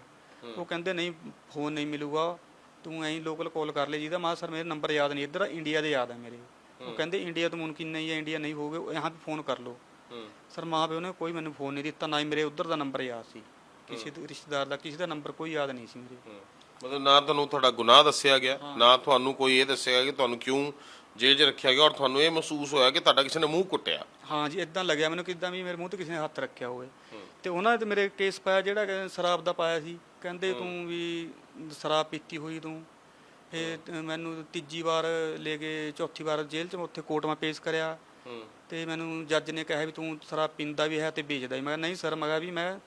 ਉਹ ਕਹਿੰਦੇ ਨਹੀਂ ਫੋਨ ਨਹੀਂ ਮਿਲੂਗਾ ਤੂੰ ਐਂ ਲੋਕਲ ਕਾਲ ਕਰ ਲੈ ਦਾ ਮਾ ਸਰ ਮੇਰੇ ਨੰਬਰ ਯਾਦ ਨਹੀਂ ਇੱਧਰ ਇੰਡੀਆ ਦੇ ਯਾਦ ਹੈ ਮੇਰੇ। ਉਹ ਕਹਿੰਦੇ ਇੰਡੀਆ ਤੋਂ ਮੁਮਕਿਨ ਨਹੀਂ ਹੈ ਇੰਡੀਆ ਨਹੀਂ ਹੋਗੇ यहाँ पे ਫੋਨ ਕਰ ਲਓ ਹੂੰ ਸਰ ਮਾਂ ਪਿਓ ਨੇ ਕੋਈ ਮੈਨੂੰ ਫੋਨ ਨਹੀਂ ਦਿੱਤਾ ਨਾ ਹੀ ਮੇਰੇ ਉਧਰ ਦਾ ਨੰਬਰ ਯਾਦ ਸੀ ਕਿਸੇ ਦੇ ਰਿਸ਼ਤੇਦਾਰ ਦਾ ਕਿਸੇ ਦਾ ਨੰਬਰ ਕੋਈ ਯਾਦ ਨਹੀਂ ਸੀ ਮੇਰੇ ਹੂੰ। ਮਤਲਬ ਨਾ ਤੁਹਾਨੂੰ ਤੁਹਾਡਾ ਗੁਨਾਹ ਦੱਸਿਆ ਗਿਆ ਨਾ ਤੁਹਾਨੂੰ ਕੋਈ ਇਹ ਦੱਸਿਆ ਕਿ ਤੁਹਾਨੂੰ ਕਿਉਂ ਜੇਲ੍ਹ 'ਚ ਰੱਖਿਆ ਗਿਆ ਔਰ ਤੁਹਾਨੂੰ ਇਹ ਮਹਿਸੂਸ ਹੋਇਆ ਕਿ ਤੁਹਾਡਾ ਕਿਸੇ ਨੇ ਮੂੰਹ ਕੁੱਟਿਆ ਹਾਂ ਜੀ ਇਦਾਂ ਲੱਗਿਆ ਮੈਨੂੰ ਕਿਦਾਂ ਵੀ ਮੇਰੇ ਮੂੰਹ ਤੇ ਕਿਸੇ ਨੇ ਹੱਥ ਰੱਖਿਆ ਹੋਵੇ ਤੇ ਉਹਨਾਂ ਨੇ ਤੇ ਮੇਰੇ ਕੇਸ ਪਾਇਆ ਜਿਹੜਾ ਕਿ ਸ਼ਰਾਬ ਦਾ ਪਾਇਆ ਸੀ ਕਹਿੰਦੇ ਤੂੰ ਵੀ ਸ਼ਰਾਬ ਪੀਤੀ ਹੋਈ ਤੂੰ ਤੇ ਮੈਨੂੰ ਤੀਜੀ ਵਾਰ ਲੈ ਕੇ ਚੌਥੀ ਵਾਰ ਜੇਲ੍ਹ 'ਚ ਮੈਂ ਉੱਥੇ ਕੋਰਟ ਮੈਂ ਪੇਸ਼ ਕਰਿਆ। ਤੇ ਮੈਨੂੰ ਜੱਜ ਨੇ ਕਿਹਾ ਵੀ ਤੂੰ ਸ਼ਰਾਬ ਪੀਂਦਾ ਵੀ ਹੈ ਤੇ ਵੇਚਦਾ ਵੀ। ਮੈਂ ਕਿਹਾ ਨਹੀਂ ਸਰ ਮੈਂ ਕਿਹਾ ਵੀ ਮੈਂ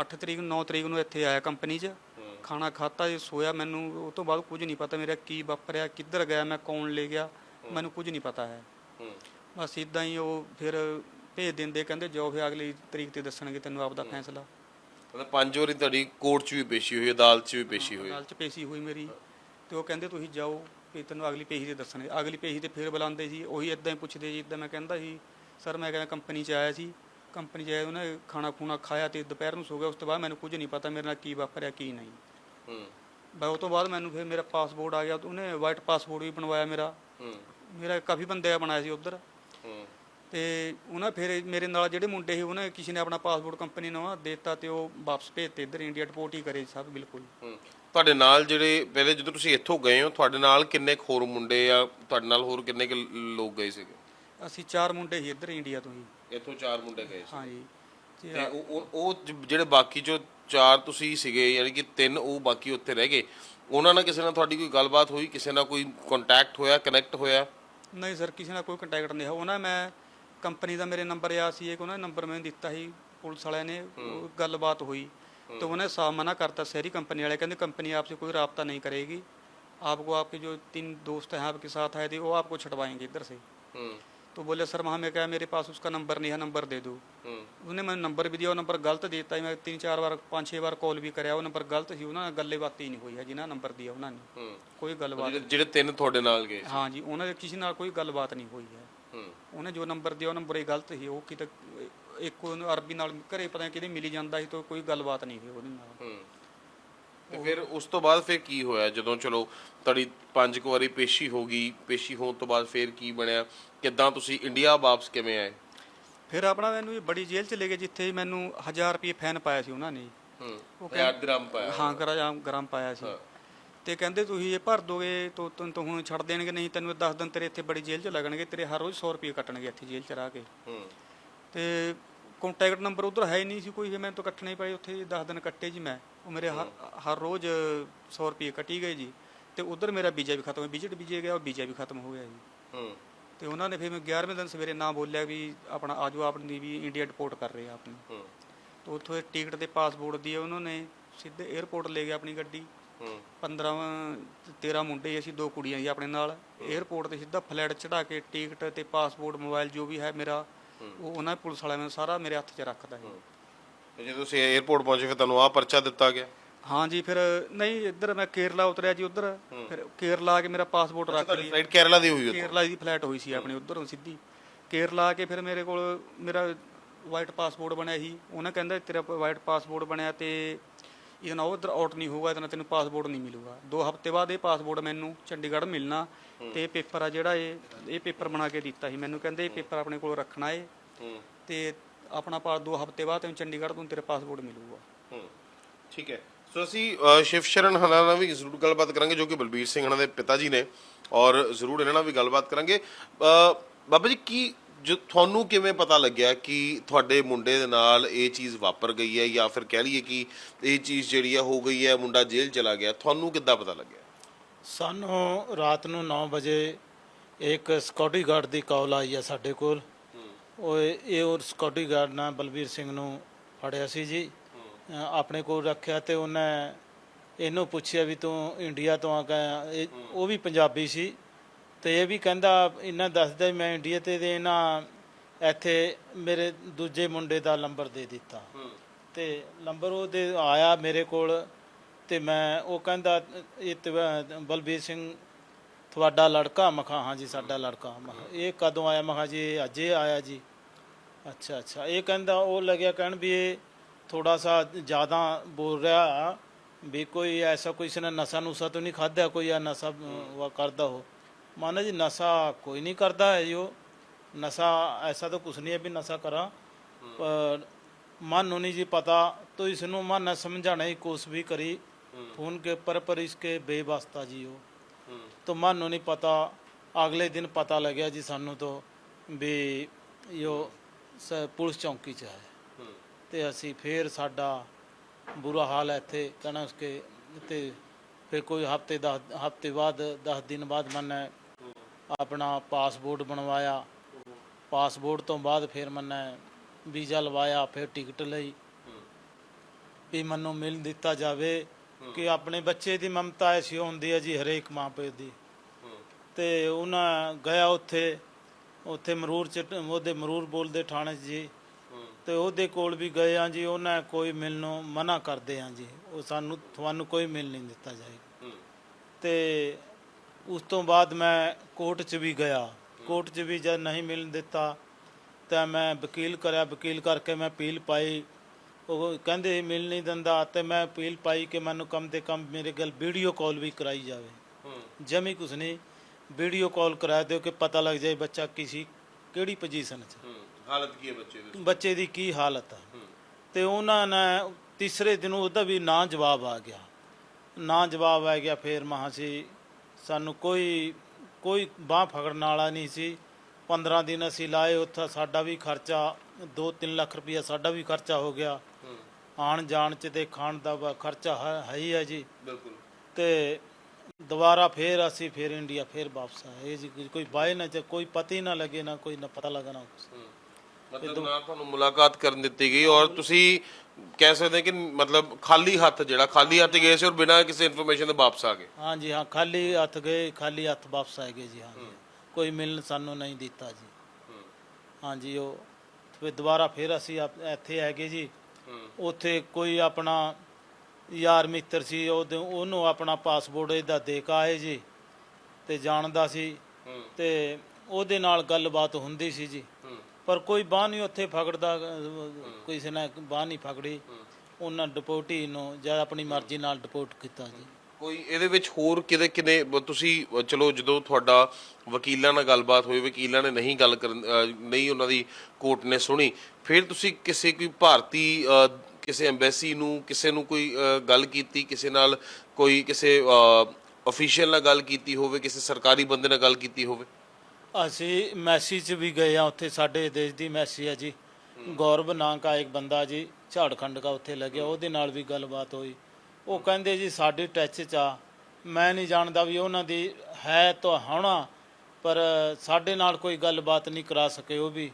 8 ਤਰੀਕ ਨੂੰ 9 ਤਰੀਕ ਨੂੰ ਇੱਥੇ ਆਇਆ ਕੰਪਨੀ 'ਚ। ਖਾਣਾ ਖਾਤਾ ਜੀ ਸੋਇਆ ਮੈਨੂੰ ਉਹ ਤੋਂ ਬਾਅਦ ਕੁਝ ਨਹੀਂ ਪਤਾ ਮੇਰਾ ਕੀ ਵਾਪਰਿਆ ਕਿੱਧਰ ਗਿਆ ਮੈਂ ਕੌਣ ਲੈ ਗਿਆ ਮੈਨੂੰ ਕੁਝ ਨਹੀਂ ਪਤਾ ਹੈ। ਬਸ ਇਦਾਂ ਹੀ ਉਹ ਫਿਰ ਭੇਜ ਦਿੰਦੇ ਕਹਿੰਦੇ ਜੋ ਫਿਰ ਅਗਲੀ ਤਰੀਕ ਤੇ ਦੱਸਣਗੇ ਤੈਨੂੰ ਆਪਦਾ ਫੈਸਲਾ। ਮਤਲਬ ਪੰਜ ਵਾਰੀ ਤੁਹਾਡੀ ਕੋਰਟ 'ਚ ਵੀ ਪੇਸ਼ੀ ਹੋਈ ਅਦਾਲਤ 'ਚ ਵੀ ਪੇਸ਼ੀ ਹੋਈ। ਅਦਾਲਤ 'ਚ ਪੇਸ਼ੀ ਹੋਈ ਮੇਰੀ। ਤੇ ਉਹ ਕਹਿੰਦੇ ਤੁਸੀਂ ਜਾਓ ਵੀ ਤੈਨੂੰ ਅਗਲੀ ਪੇਸ਼ੀ ਤੇ ਦੱਸਣਗੇ ਅਗਲੀ ਪੇਸ਼ੀ ਤੇ ਫਿਰ ਬੁਲਾਉਂਦੇ ਸੀ ਉਹੀ ਇਦਾਂ ਹੀ ਪੁੱਛਦੇ ਜੀ ਇਦਾਂ ਮੈਂ ਕਹਿੰਦਾ ਸੀ ਸਰ ਮੈਂ ਕਹਿੰਦਾ ਕੰਪਨੀ 'ਚ ਆਇਆ ਸੀ। ਕੰਪਨੀ 'ਚ ਆਇਆ ਉਹਨੇ ਖਾਣਾ ਖੂਣਾ ਖਾਇਆ ਤੇ ਦੁਪਹਿਰ ਨੂੰ ਸੋ ਗਿਆ ਉਸ ਤੋਂ ਬਾਅਦ ਮੈਨੂੰ ਕੁਝ ਨਹੀਂ ਪਤਾ ਮੇਰੇ ਨਾਲ ਕੀ ਵਾਪਰਿਆ ਕੀ ਨਹੀਂ। ਹੂੰ। ਬਸ ਉਹ ਤੋਂ ਬਾਅਦ ਮੈਨੂੰ ਫਿਰ ਮੇਰਾ ਪਾਸਪੋਰਟ ਆ ਗਿਆ ਉਹਨੇ ਵਾਈਟ ਪਾਸਪੋਰਟ ਵੀ ਬਣਵਾਇਆ ਮੇਰਾ। ਹੂੰ। ਮੇਰਾ ਕਾਫੀ ਬੰਦੇ ਦਾ ਬਣਾਇਆ ਸੀ ਉਧਰ। ਹੂੰ। ਤੇ ਉਹਨਾਂ ਫਿਰ ਮੇਰੇ ਨਾਲ ਜਿਹੜੇ ਮੁੰਡੇ ਸੀ ਉਹਨਾਂ ਕਿਸੇ ਨੇ ਆਪਣਾ ਪਾਸਪੋਰਟ ਕੰਪਨੀ ਨੂੰ ਦੇਤਾ ਤੇ ਉਹ ਵਾਪਸ ਭੇਜਤੇ ਇੱਧਰ ਇੰਡੀਆ ਡਿਪੋਰਟ ਹੀ ਕਰੇ ਸਭ ਬਿਲਕੁਲ। ਹੂੰ। ਤੁਹਾਡੇ ਨਾਲ ਜਿਹੜੇ ਪਹਿਲੇ ਜਦੋਂ ਤੁਸੀਂ ਇੱਥੋਂ ਗਏ ਹੋ ਤੁਹਾਡੇ ਨਾਲ ਕਿੰਨੇ ਕੁ ਹੋਰ ਮੁੰਡੇ ਆ ਤੁਹਾਡੇ ਨਾਲ ਹੋਰ ਕਿੰਨੇ ਕੁ ਲੋਕ ਗਏ ਸੀਗੇ? ਅਸੀਂ ਚਾਰ ਮੁੰਡੇ ਸੀ ਇੱਧਰ ਇੰਡੀਆ ਤੋਂ ਹੀ ਇੱਥੋਂ ਚਾਰ ਮੁੰਡੇ ਗਏ ਸੀ। ਹਾਂਜੀ। ਤੇ ਤੇ ਉਹ ਉਹ- ਉਹ ਜ- ਜਿਹੜੇ ਬਾਕੀ ਜੋ ਚਾਰ ਤੁਸੀਂ ਸੀਗੇ ਯਾਨੀ ਕਿ ਤਿੰਨ ਉਹ ਬਾਕੀ ਉੱਥੇ ਰਹਿ ਗਏ। ਉਹਨਾਂ ਨਾਲ ਕਿਸੇ ਨਾਲ ਤੁਹਾਡੀ ਕੋਈ ਗੱਲਬਾਤ ਹੋਈ? ਕਿਸੇ ਨਾਲ ਕੋਈ ਕੰਟੈਕਟ ਹੋਇਆ ਕਨੈਕਟ ਹੋਇਆ? ਨਹੀਂ ਸਰ ਕਿਸੇ ਨਾਲ ਕੋਈ ਕੰਟੈਕਟ ਨਹੀਂ ਹੈ ਉਹਨਾਂ ਮੈਂ ਕੰਪਨੀ ਦਾ ਮੇਰੇ ਨੰਬਰ ਆ ਸੀ ਇੱਕ ਉਹਨਾਂ ਨੇ ਨੰਬਰ ਮੈਨੂੰ ਦਿੱਤਾ ਸੀ। ਪੁਲਿਸ ਵਾਲਿਆਂ ਨੇ ਉਹ ਗੱਲਬਾਤ ਹੋਈ। तो उन्हें साफ मना करता शहरी कंपनी वाले कहते कंपनी आपसे कोई रबता नहीं करेगी आपको आपके जो तीन दोस्त हैं आपके साथ आए थे वो आपको छटवाएंगे इधर से ਹੂੰ तो बोले सर वहाँ मैं क्या मेरे पास उसका नंबर नहीं है नंबर दे दो ਹੂੰ उसने मैंने नंबर भी दिया वो नंबर गलत देता है मैं तीन चार बार पाँच छः बार कॉल भी कराया वो नंबर गलत ਸੀ ਉਹਨਾਂ ਨਾਲ ਗੱਲੇ ਬਾਤ ਹੀ ਨਹੀਂ ਹੋਈ ਹੈ ਜਿਨ੍ਹਾਂ ਨੰਬਰ ਦਿਆ ਉਹਨਾਂ ਨੇ ਹੂੰ ਕੋਈ ਗੱਲਬਾਤ ਜਿਹੜੇ ਜਿਹੜੇ ਤਿੰਨ ਤੁਹਾਡੇ ਨਾਲ ਗਏ ਹਾਂ ਜੀ ਉਹਨਾਂ ਦੇ ਕਿਸੇ ਨਾਲ ਕੋਈ ਗੱਲਬਾਤ ਨਹੀਂ ਹੋਈ ਹੈ ਹੂੰ ਉਹਨੇ ਜੋ ਨੰਬਰ ਦਿਆ ਉਹ ਨੰਬਰ ਹੀ ਗਲਤ ਸੀ ਉਹ ਕਿਤੇ ਇੱਕ ਅਰਬੀ ਨਾਲ ਘਰੇ ਪਤਾ ਨਹੀਂ ਕਿਹਦੇ ਮਿਲੀ ਜਾਂਦਾ ਸੀ ਤਾਂ ਕੋਈ ਗੱਲਬਾਤ ਨਹੀਂ ਹੋਈ ਉਹਦੇ ਨਾਲ। ਹੂੰ। ਤੇ ਫਿਰ ਉਸ ਤੋਂ ਬਾਅਦ ਫਿਰ ਕੀ ਹੋਇਆ? ਜਦੋਂ ਚਲੋ ਤੁਹਾਡੀ ਪੰਜ ਕੁ ਵਾਰੀ ਪੇਸ਼ੀ ਹੋ ਗਈ ਪੇਸ਼ੀ ਹੋਣ ਤੋਂ ਬਾਅਦ ਫਿਰ ਕੀ ਬਣਿਆ? ਕਿੱਦਾਂ ਤੁਸੀਂ ਇੰਡੀਆ ਵਾਪਸ ਕਿਵੇਂ ਆਏ? ਫਿਰ ਆਪਣਾ ਮੈਨੂੰ ਇਹ ਬੜੀ ਜੇਲ੍ਹ ਚ ਲੈ ਗਏ ਜਿੱਥੇ ਮੈਨੂੰ 1000 ਰੁਪਏ ਫੈਨ ਪਾਇਆ ਸੀ ਉਹਨਾਂ ਨੇ। ਹੂੰ। ਉਹ ਹਜ਼ਾਰ ਦਰਮ ਪਾਇਆ। ਹਾਂ ਗ੍ਰਾਮ ਗ੍ਰਾਮ ਪਾਇਆ ਸੀ। ਤੇ ਕਹਿੰਦੇ ਤੁਸੀਂ ਇਹ ਭਰ ਦੋਗੇ ਤਾਂ ਤੈਨੂੰ ਤਾਂ ਹੁਣ ਛੱਡ ਦੇਣਗੇ ਨਹੀਂ ਤੈਨੂੰ 10 ਦਿਨ ਤੇਰੇ ਇੱਥੇ ਬੜੀ ਜੇਲ੍ਹ ਚ ਲੱਗਣਗੇ ਤੇਰੇ ਹਰ ਰੋਜ਼ 100 ਰੁਪਏ ਕੱਟਣਗੇ ਇੱਥੇ ਜੇਲ੍ਹ ਚ ਰਹਿ ਕੇ। ਹੂੰ। ਤੇ ਕੰਟੈਕਟ ਨੰਬਰ ਉਧਰ ਹੈ ਹੀ ਨਹੀਂ ਸੀ ਕੋਈ ਫਿਰ ਮੈਨੂੰ ਤਾਂ ਕੱਟਣੇ ਪਏ ਉੱਥੇ 10 ਦਿਨ ਕੱਟੇ ਜੀ ਮੈਂ। ਉਹ ਮੇਰੇ ਹਰ ਹਰ ਰੋਜ਼ 100 ਰੁਪਏ ਕੱਟੀ ਗਏ ਜੀ। ਤੇ ਉਧਰ ਮੇਰਾ ਵੀਜ਼ਾ ਵੀ ਖਤਮ ਹੋ ਵਿਜ਼ਿਟ ਵੀਜ਼ੇ ਗਿਆ ਉਹ ਵੀਜ਼ਾ ਵੀ ਖਤਮ ਹੋ ਗਿਆ ਜੀ। ਹੂੰ। ਤੇ ਉਹਨਾਂ ਨੇ ਫਿਰ ਮੈਂ 11ਵੇਂ ਦਿਨ ਸਵੇਰੇ ਨਾ ਬੋਲਿਆ ਵੀ ਆਪਣਾ ਆਜੋ ਆਪਣੀ ਵੀ ਇੰਡੀਆ ਡਿਪੋਰਟ ਕਰ ਰਹੇ ਆ ਆਪਣੀ। ਹੂੰ। ਤੇ ਉੱਥੋਂ ਟਿਕਟ ਤੇ ਪਾਸਪੋਰਟ ਦੀ ਉਹਨਾਂ ਨੇ ਸਿੱਧੇ 에ਅਰਪੋਰਟ ਲੈ ਗਏ ਆਪਣੀ ਗੱਡੀ। ਹੂੰ। 15 13 ਮੁੰਡੇ ਅਸੀਂ ਦੋ ਕੁੜੀਆਂ ਸੀ ਆਪਣੇ ਨਾਲ। 에ਅਰਪੋਰਟ ਤੇ ਸਿੱਧਾ ਫਲੈਟ ਚੜਾ ਕੇ ਟਿਕਟ ਤੇ ਪਾਸਪੋਰਟ ਮੋਬਾਈਲ ਜੋ ਵੀ ਹੈ ਮੇਰਾ ਉਹ ਉਹਨਾਂ ਪੁਲਿਸ ਵਾਲਿਆਂ ਨੇ ਸਾਰਾ ਮੇਰੇ ਹੱਥ 'ਚ ਰੱਖਦਾ ਹੈ ਤੇ ਜਦੋਂ ਤੁਸੀਂ 에어ਪੋਰਟ ਪਹੁੰਚੇ ਫਿਰ ਤੁਹਾਨੂੰ ਆਹ ਪਰਚਾ ਦਿੱਤਾ ਗਿਆ? ਹਾਂ ਜੀ ਫਿਰ ਨਹੀਂ ਇੱਧਰ ਮੈਂ ਕੇਰਲਾ ਉਤਰਿਆ ਜੀ ਉਧਰ। ਫਿਰ ਕੇਰਲਾ ਆ ਕੇ ਮੇਰਾ ਪਾਸਪੋਰਟ ਰੱਖ ਲਈ। ਫਲਾਈਟ ਕੇਰਲਾ ਦੀ ਹੋਈ ਉੱਥੇ? ਕੇਰਲਾ ਦੀ ਫਲਾਈਟ ਹੋਈ ਸੀ ਆਪਣੇ ਉਧਰੋਂ ਸਿੱਧੀ। ਕੇਰਲਾ ਆ ਕੇ ਫਿਰ ਮੇਰੇ ਕੋਲ ਮੇਰਾ ਵਾਈਟ ਪਾਸਪੋਰਟ ਬਣਿਆ ਸੀ। ਉਹਨਾਂ ਕਹਿੰਦਾ ਤੇਰਾ ਵਾਈਟ ਪਾਸਪੋਰਟ ਬਣਿਆ ਤੇ ਇਹਦਾ ਨਾ ਉਧਰ ਆਊਟ ਨਹੀਂ ਹੋਊਗਾ ਇਹਦਾ ਤੈਨੂੰ ਪਾਸਪੋਰਟ ਨਹੀਂ ਮਿਲੂਗਾ। ਦੋ ਹਫ਼ਤੇ ਬਾਅਦ ਇਹ ਪਾਸਪੋਰਟ ਮੈਨੂੰ ਚੰਡੀਗੜ੍ਹ ਮਿਲਣਾ ਤੇ ਪੇਪਰ ਆ ਜਿਹੜਾ ਇਹ ਇਹ ਪੇਪਰ ਬਣਾ ਕੇ ਦਿੱਤਾ ਸੀ। ਮੈਨੂੰ ਕਹਿੰਦੇ ਇਹ ਪੇਪਰ ਆਪਣੇ ਕੋਲ ਰੱਖਣਾ ਏ। ਤੇ ਆਪਣਾ ਪਾਸ ਦੋ ਹਫ਼ਤੇ ਬਾਅਦ ਤੈਨੂੰ ਚੰਡੀਗੜ੍ਹ ਤੋਂ ਤੇਰਾ ਪਾਸਪੋਰਟ ਮਿਲੂਗਾ। ਠੀਕ ਹੈ। ਸੋ ਅਸੀਂ ਸ਼ਿਵ ਸ਼ਰਨ ਹਨਾ ਨਾਲ ਵੀ ਜ਼ਰੂਰ ਗੱਲਬਾਤ ਕਰਾਂਗੇ ਜੋ ਕਿ ਬਲਬੀਰ ਸਿੰਘ ਹਣਾ ਦੇ ਪਿਤਾ ਜੀ ਨੇ। ਔਰ ਜ਼ਰੂਰ ਇਹਨਾਂ ਨਾਲ ਵੀ ਗੱਲਬਾਤ ਕਰਾਂਗੇ। ਬਾਬਾ ਜੀ ਕੀ ਜੋ ਤੁਹਾਨੂੰ ਕਿਵੇਂ ਪਤਾ ਲੱਗਿਆ ਕਿ ਤੁਹਾਡੇ ਮੁੰਡੇ ਦੇ ਨਾਲ ਇਹ ਚੀਜ਼ ਵਾਪਰ ਗਈ ਹੈ ਜਾਂ ਫਿਰ ਕਹਿ ਲਈਏ ਕਿ ਇਹ ਚੀਜ਼ ਜਿਹੜੀ ਆ ਹੋ ਗਈ ਹੈ, ਮੁੰਡਾ ਜੇਲ੍ਹ ਚਲਾ ਗਿਆ, ਤੁਹਾਨੂੰ ਕਿੱਦਾਂ ਪਤਾ ਲੱਗਿਆ? ਸਾਨੂੰ ਰਾਤ ਨੂੰ 9 ਵਜੇ ਇੱਕ ਸਕਿਉਰਟੀ ਗਾਰਡ ਦੀ ਕਾਲ ਆਈ ਹੈ ਸਾਡੇ ਕੋਲ। ਉਹ ਇਹ ਉਹ ਸਕਿਉਰਟੀ ਗਾਰਡ ਨਾਲ ਬਲਬੀਰ ਸਿੰਘ ਨੂੰ ਫੜਿਆ ਸੀ ਜੀ। ਆਪਣੇ ਕੋਲ ਰੱਖਿਆ ਤੇ ਉਹਨੇ ਇਹਨੂੰ ਪੁੱਛਿਆ ਵੀ ਤੂੰ ਇੰਡੀਆ ਤੋਂ ਆ ਗਿਆ ਉਹ ਵੀ ਪੰਜਾਬੀ ਸੀ। ਤੇ ਇਹ ਵੀ ਕਹਿੰਦਾ ਇਹਨਾਂ ਦੱਸਦਾ ਮੈਂ ਇੰਡੀਆ ਤੇ ਤੇ ਇਹਨਾਂ ਇੱਥੇ ਮੇਰੇ ਦੂਜੇ ਮੁੰਡੇ ਦਾ ਨੰਬਰ ਦੇ ਦਿੱਤਾ। ਤੇ ਨੰਬਰ ਉਹਦੇ ਆਇਆ ਮੇਰੇ ਕੋਲ ਤੇ ਮੈਂ ਉਹ ਕਹਿੰਦਾ ਇਹ ਤਵ- ਬਲਬੀਰ ਸਿੰਘ ਤੁਹਾਡਾ ਲੜਕਾ? ਮਖਾ ਹਾਂ ਜੀ ਸਾਡਾ ਲੜਕਾ। ਮੈਂ ਕਿਹਾ, ਇਹ ਕਦੋਂ ਆਇਆ? ਮਖਾ ਜੀ ਇਹ ਅੱਜ ਹੀ ਆਇਆ ਜੀ। ਅੱਛਾ ਅੱਛਾ। ਇਹ ਕਹਿੰਦਾ ਉਹ ਲੱਗਿਆ ਕਹਿਣ ਵੀ ਇਹ ਥੋੜਾ ਸਾ ਜ਼ਿਆਦਾ ਬੋਲ ਰਿਹਾ ਵੀ ਕੋਈ ਐਸਾ ਕੋਈ ਇਸਨੇ ਨਸ਼ਾ ਨੁਸ਼ਾ ਤਾਂ ਨਹੀਂ ਖਾਧਾ? ਕੋਈ ਆ ਨਸ਼ਾ ਵਾ ਕਰਦਾ ਹੋ ਮਾਨਾ ਜੀ ਨਸ਼ਾ ਕੋਈ ਨਹੀਂ ਕਰਦਾ ਹੈ ਜੋ ਨਸ਼ਾ ਐਸਾ ਤਾਂ ਕੁਛ ਨਹੀਂ ਹੈ ਵੀ ਨਸ਼ਾ ਕਰਾਂ ਪਰ ਮਨ ਨੂੰ नहीं जी पता तो इसनु मन ने समझाने की कोशिश भी करी फोन के ऊपर पर इसके बेवास्ता जी हो तो ਮਨ ਨੂੰ ਨਹੀਂ ਪਤਾ ਅਗਲੇ ਦਿਨ ਪਤਾ ਲੱਗਿਆ ਜੀ ਸਾਨੂੰ ਤੋਂ ਵੀ ਜੋ ਸ- ਪੁਲਿਸ ਚੌਂਕੀ 'ਚ ਹੈ ਹੂੰ ਤੇ ਅਸੀਂ ਫੇਰ ਸਾਡਾ ਬੁਰਾ ਹਾਲ ਹੈ ਇੱਥੇ ਕਹਿਣਾ ਉਸਕੇ ਤੇ ਫਿਰ ਕੋਈ ਹਫਤੇ ਦਾ ਹਫਤੇ ਬਾਅਦ 10 ਦਿਨ ਬਾਅਦ ਮੈਨੇ ਆਪਣਾ ਪਾਸਪੋਰਟ ਬਣਵਾਇਆ। ਪਾਸਪੋਰਟ ਤੋਂ ਬਾਅਦ ਫਿਰ ਮੈਨੇ ਵੀਜ਼ਾ ਲਵਾਇਆ, ਫਿਰ ਟਿਕਟ ਲਈ। ਵੀ ਮੈਨੂੰ ਮਿਲ ਦਿੱਤਾ ਜਾਵੇ ਕਿ ਆਪਣੇ ਬੱਚੇ ਦੀ ਮਮਤਾ ਐਸੀ ਹੁੰਦੀ ਹੈ ਜੀ ਹਰੇਕ ਮਾਂ ਪਿਓ ਦੀ। ਤੇ ਉਹਨਾਂ ਗਿਆ ਉੱਥੇ ਉੱਥੇ ਮਰੂਰ ਚ, ਉਹਦੇ ਮਰੂਰ ਬੋਲਦੇ ਥਾਣੇ 'ਚ ਜੀ। ਤੇ ਉਹਦੇ ਕੋਲ ਵੀ ਗਏ ਆ ਜੀ, ਉਹਨਾਂ ਕੋਈ ਮਿਲਣੋਂ ਮਨਾ ਕਰਦੇ ਆ ਜੀ। ਉਹ ਸਾਨੂੰ, ਤੁਹਾਨੂੰ ਕੋਈ ਮਿਲ ਨਹੀਂ ਦਿੱਤਾ ਜਾਏਗਾ ਤੇ ਉਸ ਤੋਂ ਬਾਅਦ ਮੈਂ ਕੋਰਟ 'ਚ ਵੀ ਗਿਆ। ਕੋਰਟ 'ਚ ਵੀ ਜਦ ਨਹੀਂ ਮਿਲਣ ਦਿੱਤਾ ਤਾਂ ਮੈਂ ਵਕੀਲ ਕਰਿਆ। ਵਕੀਲ ਕਰਕੇ ਮੈਂ ਅਪੀਲ ਪਾਈ। ਉਹ ਕਹਿੰਦੇ ਮਿਲ ਨਹੀਂ ਦਿੰਦਾ। ਤੇ ਮੈਂ ਅਪੀਲ ਪਾਈ ਕਿ ਮੈਨੂੰ ਕਮ ਤੇ ਕਮ ਮੇਰੇ ਗੱਲ ਵੀਡੀਓ ਕਾਲ ਵੀ ਕਰਾਈ ਜਾਵੇ। ਜਮੀ ਕੁਛ ਨਹੀਂ। ਵੀਡੀਓ ਕਾਲ ਕਰਾ ਦਿਓ ਕਿ ਪਤਾ ਲੱਗ ਜਾਏ ਬੱਚਾ ਕਿਸੇ ਕਿਹੜੀ ਪੋਜੀਸ਼ਨ 'ਚ। ਹਾਲਤ ਕੀ ਹੈ ਬੱਚੇ ਦੀ? ਬੱਚੇ ਦੀ ਕੀ ਹਾਲਤ ਹੈ। ਤੇ ਉਹਨਾਂ ਨੇ ਤੀਸਰੇ ਦਿਨ ਉਹਦਾ ਵੀ ਨਾ ਜਵਾਬ ਆ ਗਿਆ। ਨਾ ਜਵਾਬ ਆ ਗਿਆ ਫਿਰ ਮਹਾਂ ਸੀ ਸਾਨੂੰ ਕੋਈ ਕੋਈ ਬਾਹ ਫੜਨ ਵਾਲਾ ਨਹੀਂ ਸੀ। 15 ਦਿਨ ਅਸੀਂ ਲਾਏ ਉੱਥੇ ਸਾਡਾ ਵੀ ਖਰਚਾ 2-3 ਲੱਖ ਰੁਪਇਆ ਸਾਡਾ ਵੀ ਖਰਚਾ ਹੋ ਗਿਆ। ਆਣ ਜਾਣ ਚ ਤੇ ਖਾਣ ਦਾ ਖਰਚਾ ਹੈ ਹੈ ਹੀ ਜੀ। ਬਿਲਕੁਲ। ਤੇ ਦੁਬਾਰਾ ਫੇਰ ਅਸੀਂ ਫੇਰ ਇੰਡੀਆ ਫੇਰ ਵਾਪਸ ਆਏ। ਜੀ ਕੋਈ ਬਾਏ ਨਾ ਚ ਕੋਈ ਪਤਾ ਹੀ ਨਾ ਲੱਗੇ ਨਾ ਕੋਈ ਨਾ ਪਤਾ ਲੱਗਣਾ। ਮਤਲਬ ਨਾ ਤੁਹਾਨੂੰ ਮੁਲਾਕਾਤ ਕਰਨ ਦਿੱਤੀ ਗਈ ਔਰ ਤੁਸੀਂ ਕਹਿ ਸਕਦੇ ਕਿ ਮਤਲਬ ਖਾਲੀ ਹੱਥ ਜਿਹੜਾ ਖਾਲੀ ਹੱਥ ਗਏ ਸੀ ਔਰ ਬਿਨਾਂ ਕਿਸੇ ਇਨਫੋਰਮੇਸ਼ਨ ਦੇ ਵਾਪਸ ਆ ਗਏ। ਹਾਂਜੀ ਹਾਂ ਖਾਲੀ ਹੱਥ ਗਏ ਖਾਲੀ ਹੱਥ ਵਾਪਸ ਆਏ ਗਏ ਜੀ ਹਾਂ ਕੋਈ ਮਿਲਣ ਸਾਨੂੰ ਨਹੀਂ ਦਿੱਤਾ ਜੀ। ਹਾਂਜੀ ਉਹ ਫਿਰ ਦੁਬਾਰਾ ਫਿਰ ਅਸੀਂ ਆਪ- ਇੱਥੇ ਹੈਗੇ ਜੀ। ਉੱਥੇ ਕੋਈ ਆਪਣਾ ਯਾਰ ਮਿੱਤਰ ਸੀ ਉਹਦੇ- ਉਹਨੂੰ ਆਪਣਾ ਪਾਸਪੋਰਟ ਇਹਦਾ ਦੇ ਕੇ ਆਏ ਜੀ ਤੇ ਜਾਣਦਾ ਸੀ ਤੇ ਉਹਦੇ ਨਾਲ ਗੱਲਬਾਤ ਹੁੰਦੀ ਸੀ ਜੀ। ਪਰ ਕੋਈ ਬਾਹ ਨਹੀਂ ਉੱਥੇ ਫਗੜਦਾ, ਕਿਸੇ ਨੇ ਬਾਹ ਨਹੀਂ ਫਗੜੀ। ਉਹਨਾਂ ਡਿਪੋਟੀ ਨੂੰ, ਜਾਂ ਆਪਣੀ ਮਰਜ਼ੀ ਨਾਲ ਡਿਪੋਰਟ ਕੀਤਾ ਜੀ। ਕੋਈ ਇਹਦੇ ਵਿੱਚ ਹੋਰ ਕਿਤੇ ਕਿਨੇ ਤੁਸੀਂ ਚਲੋ ਜਦੋਂ ਤੁਹਾਡਾ ਵਕੀਲਾਂ ਨਾਲ ਗੱਲਬਾਤ ਹੋਈ, ਵਕੀਲਾਂ ਨੇ ਨਹੀਂ ਗੱਲ ਕਰਨ ਨਹੀਂ ਉਹਨਾਂ ਦੀ ਕੋਰਟ ਨੇ ਸੁਣੀ, ਫਿਰ ਤੁਸੀਂ ਕਿਸੇ ਕੋਈ ਭਾਰਤੀ ਕਿਸੇ ਐਮਬੈਸੀ ਨੂੰ, ਕਿਸੇ ਨੂੰ ਕੋਈ ਗੱਲ ਕੀਤੀ, ਕਿਸੇ ਨਾਲ ਕੋਈ ਕਿਸੇ ਅਫੀਸ਼ੀਅਲ ਨਾਲ ਗੱਲ ਕੀਤੀ ਹੋਵੇ, ਕਿਸੇ ਸਰਕਾਰੀ ਬੰਦੇ ਨਾਲ ਗੱਲ ਕੀਤੀ ਹੋਵੇ? ਅਸੀਂ ਮੈਸੀ ਚ ਵੀ ਗਏ ਆ, ਉੱਥੇ ਸਾਡੇ ਦੇਸ਼ ਦੀ ਮੈਸੀ ਆ ਜੀ। ਗੌਰਵ ਨਾਂ ਕਾ ਇੱਕ ਬੰਦਾ ਜੀ, ਝਾੜਖੰਡ ਦਾ ਉੱਥੇ ਲੱਗਿਆ, ਉਹਦੇ ਨਾਲ ਵੀ ਗੱਲਬਾਤ ਹੋਈ। ਉਹ ਕਹਿੰਦੇ ਜੀ, ਸਾਡੇ ਟੱਚ ਚ ਆ। ਮੈਂ ਨਹੀਂ ਜਾਣਦਾ ਵੀ ਉਹਨਾਂ ਦੀ ਹੈ ਤਾਂ ਹੋਣਾ, ਪਰ ਸਾਡੇ ਨਾਲ ਕੋਈ ਗੱਲਬਾਤ ਨਹੀਂ ਕਰਾ ਸਕੇ ਉਹ ਵੀ।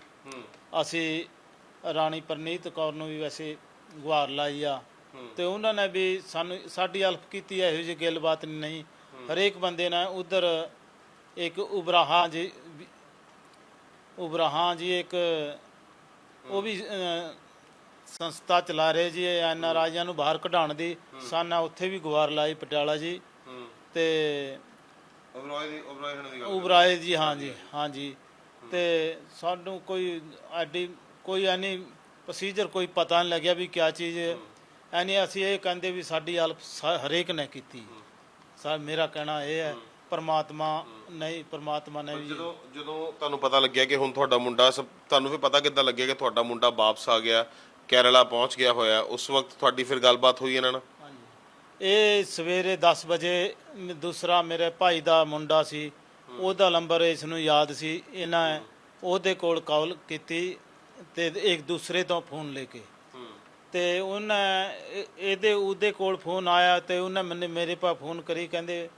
ਅਸੀਂ ਰਾਣੀ ਪ੍ਰਨੀਤ ਕੌਰ ਨੂੰ ਵੀ ਵੈਸੇ ਗੁਹਾਰ ਲਾਈ ਆ। ਤੇ ਉਹਨਾਂ ਨੇ ਵੀ ਸਾਨੂੰ, ਸਾਡੀ ਹੈਲਪ ਕੀਤੀ, ਇਹੋ ਜਿਹੀ ਗੱਲਬਾਤ ਨਹੀਂ। ਹਰੇਕ ਬੰਦੇ ਨੇ ਉਧਰ ਇੱਕ ਉਬਰਾਹਾ ਜੀ ਉਬਰਾਹਾ ਜੀ ਇੱਕ ਉਹ ਵੀ ਅਹ, ਸੰਸਥਾ ਚਲਾ ਰਹੇ ਜੀ ਐਨ ਆਰ ਆਈਆਂ ਨੂੰ ਬਾਹਰ ਕਢਾਉਣ ਦੀ ਸਾਨਾ ਉੱਥੇ ਵੀ ਗੁਹਾਰ ਲਾਈ ਪਟਿਆਲਾ ਜੀ। ਤੇ ਦੀ ਹਣ ਦੀ ਉਬਰਾਏ ਜੀ ਹਾਂ। ਜੀ ਹਾਂ ਜੀ। ਤੇ ਸਾਨੂੰ ਕੋਈ ਐਡੀ ਕੋਈ ਐਨੀ ਪ੍ਰੋਸੀਜਰ ਕੋਈ ਪਤਾ ਨਹੀਂ ਲੱਗਿਆ ਵੀ ਕਿਆ ਚੀਜ਼ ਐਨੀ ਅਸੀਂ ਇਹ ਕਹਿੰਦੇ ਵੀ ਸਾਡੀ ਹੈਲਪ ਹਰੇਕ ਨੇ ਕੀਤੀ। ਸਾ ਮੇਰਾ ਕਹਿਣਾ ਇਹ ਹੈ। ਪਰਮਾਤਮਾ ਨਹੀਂ ਪਰਮਾਤਮਾ ਨੇ ਵੀ ਜਦੋਂ ਜਦੋਂ ਤੁਹਾਨੂੰ ਪਤਾ ਲੱਗਿਆ ਕਿ ਹੁਣ ਤੁਹਾਡਾ ਮੁੰਡਾ ਸਭ ਤੁਹਾਨੂੰ ਵੀ ਪਤਾ ਕਿੱਦਾਂ ਲੱਗਿਆ ਕਿ ਤੁਹਾਡਾ ਮੁੰਡਾ ਵਾਪਸ ਆ ਗਿਆ ਕੇਰਲਾ ਪਹੁੰਚ ਗਿਆ ਹੋਇਆ ਉਸ ਵਕਤ ਤੁਹਾਡੀ ਫਿਰ ਗੱਲਬਾਤ ਹੋਈ ਇਹਨਾਂ ਨਾਲ? ਇਹ ਸਵੇਰੇ 10 ਵਜੇ ਦੂਸਰਾ ਮੇਰੇ ਭਾਈ ਦਾ ਮੁੰਡਾ ਸੀ ਉਹਦਾ ਨੰਬਰ ਇਸ ਨੂੰ ਯਾਦ ਸੀ ਇਹਨਾਂ ਉਹਦੇ ਕੋਲ ਕਾਲ ਕੀਤੀ ਤੇ ਇੱਕ ਦੂਸਰੇ ਤੋਂ ਫੋਨ ਲੈ ਕੇ। ਤੇ ਉਹਨੇ ਇਹ- ਇਹਦੇ ਉਹਦੇ ਕੋਲ ਫੋਨ ਆਇਆ ਤੇ ਉਹਨੇ ਮੈਨੂੰ ਮੇਰੇ ਪਾ ਫੋਨ ਕਰੀ ਕਹਿੰਦੇ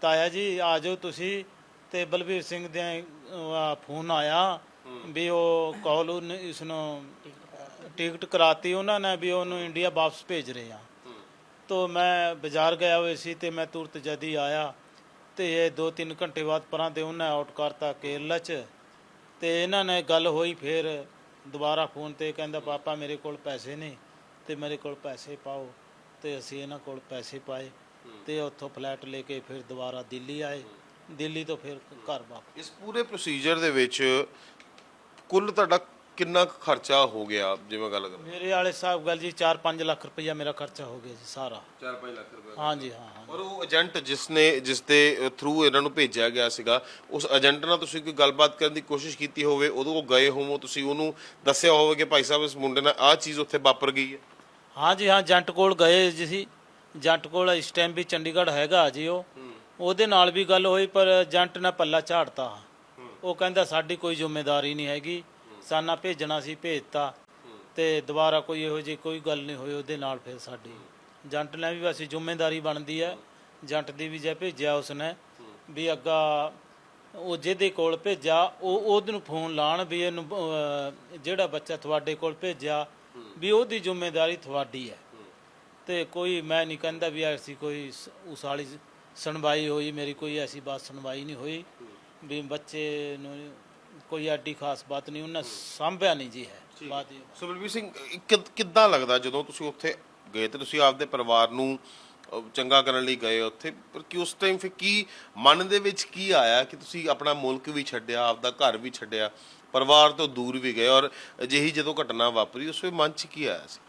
ਤਾਇਆ ਜੀ ਆ ਜਾਓ ਤੁਸੀਂ ਤੇ ਬਲਬੀਰ ਸਿੰਘ ਦੇ ਅਹ, ਫੋਨ ਆਇਆ ਵੀ ਉਹ ਕਾਲ ਇਸ ਨੂੰ ਟਿਕਟ ਕਰਾਤੀ ਉਹਨਾਂ ਨੇ ਵੀ ਉਹਨੂੰ ਇੰਡੀਆ ਵਾਪਸ ਭੇਜ ਰਹੇ ਆ। ਤੋ ਮੈਂ ਬਾਜ਼ਾਰ ਗਿਆ ਹੋਇਆ ਸੀ ਤੇ ਮੈਂ ਤੁਰਤ ਜਦੀ ਆਇਆ ਤੇ ਇਹ 2-3 ਘੰਟੇ ਬਾਅਦ ਪਰਾਂ ਤੇ ਉਹਨੇ ਆਊਟ ਕਰਤਾ ਕੇਰਲਾ ਚ ਤੇ ਇਹਨਾਂ ਨੇ ਗੱਲ ਹੋਈ ਫਿਰ ਦੁਬਾਰਾ ਫੋਨ ਤੇ ਕਹਿੰਦਾ ਪਾਪਾ ਮੇਰੇ ਕੋਲ ਪੈਸੇ ਨਹੀਂ ਤੇ ਮੇਰੇ ਕੋਲ ਪੈਸੇ ਪਾਓ ਤੇ ਅਸੀਂ ਇਹਨਾਂ ਕੋਲ ਪੈਸੇ ਪਾਏ। ਤੇ ਉੱਥੋਂ ਫਲੈਟ ਲੈ ਕੇ ਫਿਰ ਦੁਬਾਰਾ ਦਿੱਲੀ ਆਏ। ਦਿੱਲੀ ਤੋਂ ਫਿਰ ਘਰ ਵਾਪਸ। ਇਸ ਪੂਰੇ ਪ੍ਰੋਸੀਜਰ ਦੇ ਵਿੱਚ ਕੁੱਲ ਤੁਹਾਡਾ ਕਿੰਨਾ ਕੁ ਖਰਚਾ ਹੋ ਗਿਆ ਜਿਵੇਂ ਗੱਲ ਕਰ? ਮੇਰੇ ਵਾਲੇ ਸਾਹਿਬ ਗੱਲ ਜੀ 4-5 ਲੱਖ ਰੁਪਈਆ ਮੇਰਾ ਖਰਚਾ ਹੋ ਗਿਆ ਜੀ ਸਾਰਾ। 4-5 ਲੱਖ ਰੁਪਏ ਹਾਂਜੀ ਹਾਂ ਹਾਂ। ਔਰ ਉਹ ਏਜੰਟ ਜਿਸ ਨੇ ਜਿਸ ਦੇ ਥਰੂ ਇਹਨਾਂ ਨੂੰ ਭੇਜਿਆ ਗਿਆ ਸੀਗਾ ਉਸ ਏਜੰਟ ਨਾਲ ਤੁਸੀਂ ਕੋਈ ਗੱਲਬਾਤ ਕਰਨ ਦੀ ਕੋਸ਼ਿਸ਼ ਕੀਤੀ ਹੋਵੇ ਉਦੋਂ ਉਹ ਗਏ ਹੋਵੋ ਤੁਸੀਂ ਉਹਨੂੰ ਦੱਸਿਆ ਹੋਵੇ ਕਿ ਭਾਈ ਸਾਹਿਬ ਇਸ ਮੁੰਡੇ ਨਾਲ ਆਹ ਚੀਜ਼ ਉੱਥੇ ਵਾਪਰ ਗਈ ਹੈ? ਹਾਂਜੀ ਹਾਂ ਜੰਟ ਕੋਲ ਗਏ ਜੀ ਸੀ। ਜੰਟ ਕੋਲ ਇਸ ਟਾਈਮ ਵੀ ਚੰਡੀਗੜ੍ਹ ਹੈਗਾ ਜੀ ਉਹ ਉਹਦੇ ਨਾਲ ਵੀ ਗੱਲ ਹੋਈ, ਪਰ ਜੰਟ ਨੇ ਪੱਲਾ ਝਾੜਤਾ। ਉਹ ਕਹਿੰਦਾ ਸਾਡੀ ਕੋਈ ਜ਼ਿੰਮੇਵਾਰੀ ਨਹੀਂ ਹੈਗੀ। ਸਾਨਾ ਭੇਜਣਾ ਸੀ, ਭੇਜਤਾ। ਤੇ ਦੁਬਾਰਾ ਕੋਈ ਇਹੋ ਜਿਹੀ ਕੋਈ ਗੱਲ ਨਹੀਂ ਹੋਈ, ਉਹਦੇ ਨਾਲ ਫਿਰ ਸਾਡੀ। ਜੰਟ ਨੇ ਵੀ ਅਸੀਂ ਜ਼ਿੰਮੇਵਾਰੀ ਬਣਦੀ ਹੈ। ਜੰਟ ਦੀ ਵੀ ਜੇ ਭੇਜਿਆ ਉਸਨੇ, ਵੀ ਅੱਗਾ ਉਹ ਜਿਹਦੇ ਕੋਲ ਭੇਜਿਆ, ਉਹ ਉਹਨੂੰ ਫੋਨ ਲਾਣ ਵੀ ਇਹਨੂੰ ਜਿਹੜਾ ਬੱਚਾ ਤੁਹਾਡੇ ਕੋਲ ਭੇਜਿਆ, ਵੀ ਉਹਦੀ ਜ਼ਿੰਮੇਵਾਰੀ ਤੁਹਾਡੀ ਹੈ। ਤੇ ਕੋਈ ਮੈਂ ਨਹੀਂ ਕਹਿੰਦਾ ਵੀ ਐਸੀ ਕੋਈ ਸ- ਉਸ ਵਾਲੀ ਸੁਣਵਾਈ ਹੋਈ ਮੇਰੀ ਕੋਈ ਐਸੀ ਬਾਤ ਸੁਣਵਾਈ ਨਹੀਂ ਹੋਈ। ਵੀ ਬੱਚੇ ਨੂੰ ਕੋਈ ਐਡੀ ਖਾਸ ਬਾਤ ਨਹੀਂ ਉਹਨਾਂ ਸਾਂਭਿਆ ਨਹੀਂ ਜੀ ਹੈ। ਬਾਤ ਇਹ ਸੋ ਬਲਬੀਰ ਸਿੰਘ ਇਹ ਕਿੱਦਾਂ ਲੱਗਦਾ ਜਦੋਂ ਤੁਸੀਂ ਉੱਥੇ ਗਏ ਤੇ ਤੁਸੀਂ ਆਪਦੇ ਪਰਿਵਾਰ ਨੂੰ ਅਹ, ਚੰਗਾ ਕਰਨ ਲਈ ਗਏ ਉੱਥੇ? ਪਰ ਕਿ ਉਸ ਟਾਈਮ ਫਿਰ ਕੀ ਮਨ ਦੇ ਵਿੱਚ ਕੀ ਆਇਆ ਕਿ ਤੁਸੀਂ ਆਪਣਾ ਮੁਲਕ ਵੀ ਛੱਡਿਆ ਆਪਦਾ ਘਰ ਵੀ ਛੱਡਿਆ ਪਰਿਵਾਰ ਤੋਂ ਦੂਰ ਵੀ ਗਏ ਔਰ ਅਜਿਹੀ ਜਦੋਂ ਘਟਨਾ ਵਾਪਰੀ ਉਸ ਵੇਲੇ ਮਨ 'ਚ ਕੀ ਆਇਆ ਸੀ?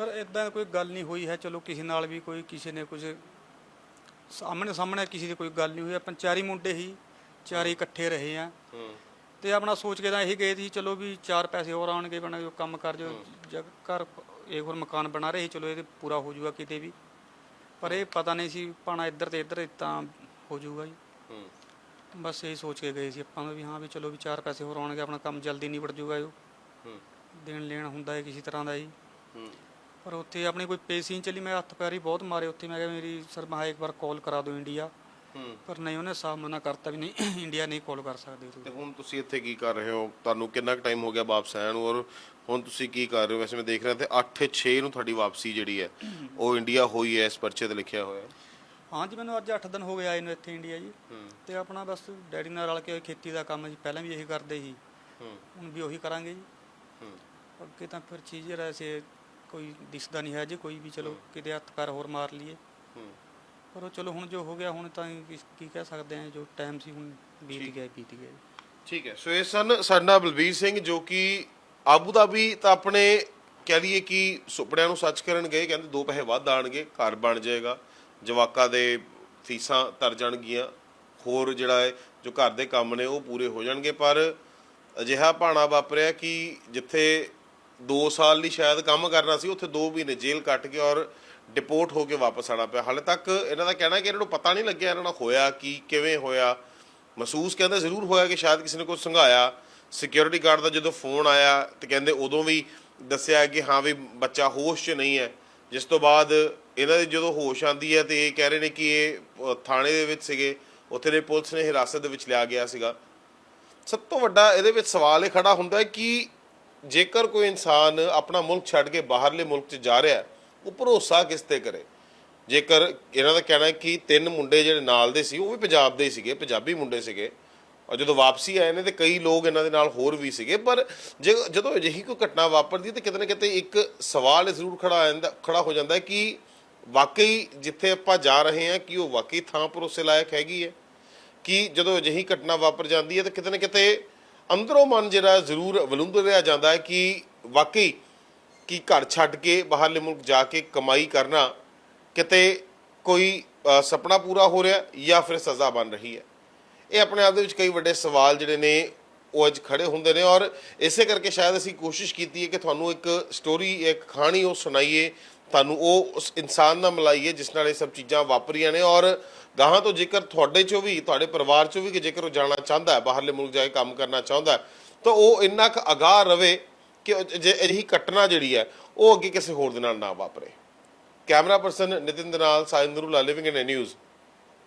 ਸਰ ਇਦਾਂ ਕੋਈ ਗੱਲ ਨਹੀਂ ਹੋਈ ਹੈ। ਚਲੋ ਕਿਸੇ ਨਾਲ ਵੀ ਕੋਈ ਕਿਸੇ ਨੇ ਕੁਝ ਸਾਹਮਣੇ ਸਾਹਮਣੇ ਕਿਸੇ ਦੀ ਕੋਈ ਗੱਲ ਨਹੀਂ ਹੋਈ। ਆਪਾਂ ਚਾਰੀ ਮੁੰਡੇ ਹੀ ਚਾਰੇ ਇਕੱਠੇ ਰਹੇ ਆ ਤੇ ਆਪਣਾ ਸੋਚ ਕੇ ਤਾਂ ਇਹੀ ਗਏ ਸੀ ਚਲੋ ਵੀ ਚਾਰ ਪੈਸੇ ਹੋਰ ਆਉਣਗੇ ਬਣਾ ਜੋ ਕੰਮ ਕਰ ਜੋ ਜਗ ਘਰ ਇੱਕ ਹੋਰ ਮਕਾਨ ਬਣਾ ਰਹੇ ਸੀ ਚਲੋ ਇਹ ਪੂਰਾ ਹੋ ਜਾਊਗਾ ਕਿਤੇ ਵੀ। ਪਰ ਇਹ ਪਤਾ ਨਹੀਂ ਸੀ ਪਾਣਾ ਇੱਧਰ ਤੇ ਇੱਧਰ ਤਾਂ ਹੋ ਜਾਊਗਾ ਜੀ। ਬਸ ਇਹ ਸੋਚ ਕੇ ਗਏ ਸੀ ਆਪਾਂ ਵੀ ਹਾਂ ਵੀ ਚਲੋ ਵੀ ਚਾਰ ਪੈਸੇ ਹੋਰ ਆਉਣਗੇ ਆਪਣਾ ਕੰਮ ਜਲਦੀ ਨਿਬੜ ਜਾਊਗਾ ਜੋ। ਦੇਣ ਲੈਣ ਹੁੰਦਾ ਹੈ ਕਿਸੇ ਤਰ੍ਹਾਂ ਦਾ ਜੀ ਪਰ ਉੱਥੇ ਆਪਣੀ ਕੋਈ ਪੇਸੀ ਨਹੀਂ ਚੱਲੀ ਮੈਂ ਹੱਥ ਪੈਰੀ ਬਹੁਤ ਮਾਰੇ ਉੱਥੇ। ਮੈਂ ਕਿਹਾ ਮੇਰੀ ਸਰ ਮੈਂ ਇੱਕ ਵਾਰ ਕਾਲ ਕਰਾ ਦਿਓ ਇੰਡੀਆ ਪਰ ਨਹੀਂ ਉਹਨੇ ਸਾਫ਼ ਮਨਾ ਕਰਤਾ ਵੀ ਨਹੀਂ ਇੰਡੀਆ ਨਹੀਂ ਕਾਲ ਕਰ ਸਕਦੇ ਤੁਸੀਂ। ਤੇ ਹੁਣ ਤੁਸੀਂ ਇੱਥੇ ਕੀ ਕਰ ਰਹੇ ਹੋ? ਤੁਹਾਨੂੰ ਕਿੰਨਾ ਕੁ ਟਾਈਮ ਹੋ ਗਿਆ ਵਾਪਸ ਆਇਆ ਨੂੰ? ਔਰ ਹੁਣ ਤੁਸੀਂ ਕੀ ਕਰ ਰਹੇ ਹੋ? ਵੈਸੇ ਮੈਂ ਦੇਖ ਰਿਹਾ ਤੇ 8-6 ਨੂੰ ਤੁਹਾਡੀ ਵਾਪਸੀ ਜਿਹੜੀ ਹੈ ਉਹ ਇੰਡੀਆ ਹੋਈ ਹੈ ਇਸ ਪਰਚੇ ਤੇ ਲਿਖਿਆ ਹੋਇਆ ਹੈ। ਹਾਂਜੀ ਮੈਨੂੰ ਅੱਜ 8 ਦਿਨ ਹੋ ਗਏ ਆਏ ਨੂੰ ਇੱਥੇ ਇੰਡੀਆ ਜੀ। ਤੇ ਆਪਣਾ ਬਸ ਡੈਡੀ ਨਾਲ ਰਲ ਕੇ ਖੇਤੀ ਦਾ ਕੰਮ ਜੀ। ਪਹਿਲਾਂ ਵੀ ਇਹੀ ਕਰਦੇ ਸੀ। ਹੁਣ ਵੀ ਉਹੀ ਕਰਾਂਗੇ ਜੀ। ਅੱਗੇ ਤਾਂ ਫਿਰ ਚੀਜ਼ ਐਸੇ ਕੋਈ ਦਿਸਦਾ ਨਹੀਂ ਹੈ ਜੀ ਕੋਈ ਵੀ ਚਲੋ ਕਿਤੇ ਹੱਥ ਪੈਰ ਹੋਰ ਮਾਰ ਲਈਏ। ਪਰ ਉਹ ਚਲੋ ਹੁਣ ਜੋ ਹੋ ਗਿਆ ਹੁਣ ਤਾਂ ਕੀ ਕੀ ਕਹਿ ਸਕਦੇ ਆ ਜੋ ਟਾਈਮ ਸੀ ਹੁਣ ਬੀਤ ਗਿਆ ਬੀਤ ਗਿਆ ਠੀਕ ਹੈ। ਸੋ ਇਹ ਸਨ ਸਾਡਾ ਬਲਬੀਰ ਸਿੰਘ ਜੋ ਕਿ ਆਬੂ ਧਾਬੀ ਤਾਂ ਆਪਣੇ ਕਹਿ ਲਈਏ ਕਿ ਸੁਪਨਿਆਂ ਨੂੰ ਸੱਚ ਕਰਨ ਗਏ ਕਹਿੰਦੇ ਦੋ ਪੈਸੇ ਵੱਧ ਆਣਗੇ ਘਰ ਬਣ ਜਾਏਗਾ ਜਵਾਕਾਂ ਦੇ ਫੀਸਾਂ ਤਰ ਜਾਣਗੀਆਂ ਹੋਰ ਜਿਹੜਾ ਹੈ ਜੋ ਘਰ ਦੇ ਕੰਮ ਨੇ ਉਹ ਪੂਰੇ ਹੋ ਜਾਣਗੇ। ਪਰ ਅਜਿਹਾ ਭਾਣਾ ਵਾਪਰਿਆ ਕਿ ਜਿੱਥੇ 2 ਸਾਲ ਲਈ ਸ਼ਾਇਦ ਕੰਮ ਕਰਨਾ ਸੀ, ਉੱਥੇ 2 ਮਹੀਨੇ ਜੇਲ੍ਹ ਕੱਟ ਕੇ ਔਰ ਡਿਪੋਰਟ ਹੋ ਕੇ ਵਾਪਸ ਆਣਾ ਪਿਆ। ਹਾਲੇ ਤੱਕ ਇਹਨਾਂ ਦਾ ਕਹਿਣਾ ਕਿ ਇਹਨਾਂ ਨੂੰ ਪਤਾ ਨਹੀਂ ਲੱਗਿਆ ਇਹਨਾਂ ਨਾਲ ਹੋਇਆ ਕੀ, ਕਿਵੇਂ ਹੋਇਆ। ਮਹਿਸੂਸ ਕਹਿੰਦੇ ਜ਼ਰੂਰ ਹੋਇਆ ਕਿ ਸ਼ਾਇਦ ਕਿਸੇ ਨੇ ਕੁਝ ਸੰਘਾਇਆ। ਸਿਕਿਉਰਿਟੀ ਗਾਰਡ ਦਾ ਜਦੋਂ ਫੋਨ ਆਇਆ ਤੇ ਕਹਿੰਦੇ ਉਦੋਂ ਵੀ ਦੱਸਿਆ ਕਿ ਹਾਂ ਵੀ ਬੱਚਾ ਹੋਸ਼ 'ਚ ਨਹੀਂ ਹੈ। ਜਿਸ ਤੋਂ ਬਾਅਦ ਇਹਨਾਂ ਦੀ ਜਦੋਂ ਹੋਸ਼ ਆਂਦੀ ਹੈ ਤੇ ਇਹ ਕਹਿ ਰਹੇ ਨੇ ਕਿ ਇਹ ਥਾਣੇ ਦੇ ਵਿੱਚ ਸੀਗੇ, ਉੱਥੇ ਦੇ ਪੁਲਿਸ ਨੇ ਹਿਰਾਸਤ ਦੇ ਵਿੱਚ ਲਿਆ ਗਿਆ ਸੀਗਾ। ਸਭ ਤੋਂ ਵੱਡਾ ਇਹਦੇ ਵਿੱਚ ਸਵਾਲ ਇਹ ਖੜਾ ਹੁੰਦਾ ਹੈ ਕਿ ਜੇਕਰ ਕੋਈ ਇਨਸਾਨ ਆਪਣਾ ਮੁਲਕ ਛੱਡ ਕੇ ਬਾਹਰਲੇ ਮੁਲਕ 'ਚ ਜਾ ਰਿਹਾ ਉਹ ਭਰੋਸਾ ਕਿਸ ਤੇ ਕਰੇ? ਜੇਕਰ ਇਹਨਾਂ ਦਾ ਕਹਿਣਾ ਕਿ ਤਿੰਨ ਮੁੰਡੇ ਜਿਹੜੇ ਨਾਲ ਦੇ ਸੀ, ਉਹ ਵੀ ਪੰਜਾਬ ਦੇ ਹੀ ਸੀਗੇ, ਪੰਜਾਬੀ ਮੁੰਡੇ ਸੀਗੇ, ਔਰ ਜਦੋਂ ਵਾਪਸੀ ਆਏ ਨੇ ਤੇ ਕਈ ਲੋਕ ਇਹਨਾਂ ਦੇ ਨਾਲ ਹੋਰ ਵੀ ਸੀਗੇ, ਪਰ ਜੇ ਜਦੋਂ ਅਜਿਹੀ ਕੋਈ ਘਟਨਾ ਵਾਪਰਦੀ ਹੈ ਤੇ ਕਿਤੇ ਨਾ ਕਿਤੇ ਇੱਕ ਸਵਾਲ ਜ਼ਰੂਰ ਖੜਾ ਆ ਜਾਂਦਾ ਖੜਾ ਹੋ ਜਾਂਦਾ ਹੈ ਕਿ ਵਾਕਈ ਜਿੱਥੇ ਆਪਾਂ ਜਾ ਰਹੇ ਹਾਂ, ਕਿ ਉਹ ਵਾਕਈ ਥਾਂ ਭਰੋਸੇ ਲਾਇਕ ਹੈਗੀ ਹੈ? ਕਿ ਜਦੋਂ ਅਜਿਹੀ ਘਟਨਾ ਵਾਪਰ ਜਾਂਦੀ ਹੈ ਤਾਂ ਕਿਤੇ ਨਾ ਕਿਤੇ ਅੰਦਰੋਂ ਮਨ ਜਿਹੜਾ ਜ਼ਰੂਰ ਵਲੁੰਦਰ ਰਿਹਾ ਜਾਂਦਾ ਹੈ ਕਿ ਵਾਕਈ ਕਿ ਘਰ ਛੱਡ ਕੇ ਬਾਹਰਲੇ ਮੁਲਕ ਜਾ ਕੇ ਕਮਾਈ ਕਰਨਾ ਕਿਤੇ ਕੋਈ ਅ, ਸੁਪਨਾ ਪੂਰਾ ਹੋ ਰਿਹਾ ਜਾਂ ਫਿਰ ਸਜ਼ਾ ਬਣ ਰਹੀ ਹੈ। ਇਹ ਆਪਣੇ ਆਪ ਦੇ ਵਿੱਚ ਕਈ ਵੱਡੇ ਸਵਾਲ ਜਿਹੜੇ ਨੇ ਉਹ ਅੱਜ ਖੜੇ ਹੁੰਦੇ ਨੇ ਔਰ ਇਸੇ ਕਰਕੇ ਸ਼ਾਇਦ ਅਸੀਂ ਕੋਸ਼ਿਸ਼ ਕੀਤੀ ਹੈ ਕਿ ਤੁਹਾਨੂੰ ਇੱਕ ਸਟੋਰੀ ਇੱਕ ਕਹਾਣੀ ਉਹ ਸੁਣਾਈਏ ਤੁਹਾਨੂੰ ਉਹ ਉਸ ਇਨਸਾਨ ਨਾਲ ਮਿਲਾਈਏ ਜਿਸ ਨਾਲ ਇਹ ਸਭ ਚੀਜ਼ਾਂ ਵਾਪਰੀਆਂ ਨੇ ਔਰ ਗਾਹਾਂ ਤੋਂ ਜੇਕਰ ਤੁਹਾਡੇ ਚੋਂ ਵੀ, ਤੁਹਾਡੇ ਪਰਿਵਾਰ ਚੋਂ ਵੀ ਕਿ ਜੇਕਰ ਉਹ ਜਾਣਾ ਚਾਹੁੰਦਾ ਹੈ, ਬਾਹਰਲੇ ਮੁਲਕ ਜਾ ਕੇ ਕੰਮ ਕਰਨਾ ਚਾਹੁੰਦਾ ਤਾਂ ਉਹ ਇੰਨਾ ਕੁ ਅਗਾਹ ਰਵੇ ਕਿ ਉਹ ਜੇ ਅਜਿਹੀ ਘਟਨਾ ਜਿਹੜੀ ਹੈ, ਉਹ ਅੱਗੇ ਕਿਸੇ ਹੋਰ ਦੇ ਨਾਲ ਨਾ ਵਾਪਰੇ। ਕੈਮਰਾ ਪਰਸਨ ਨਿਤਿਨ ਦੇ ਨਾਲ ਸਾਇੰਦਰੂ ਲਾ ਲਿਵਿੰਗ ਇਨ ਨਿਊਜ਼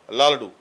ਲਾਲਡੂ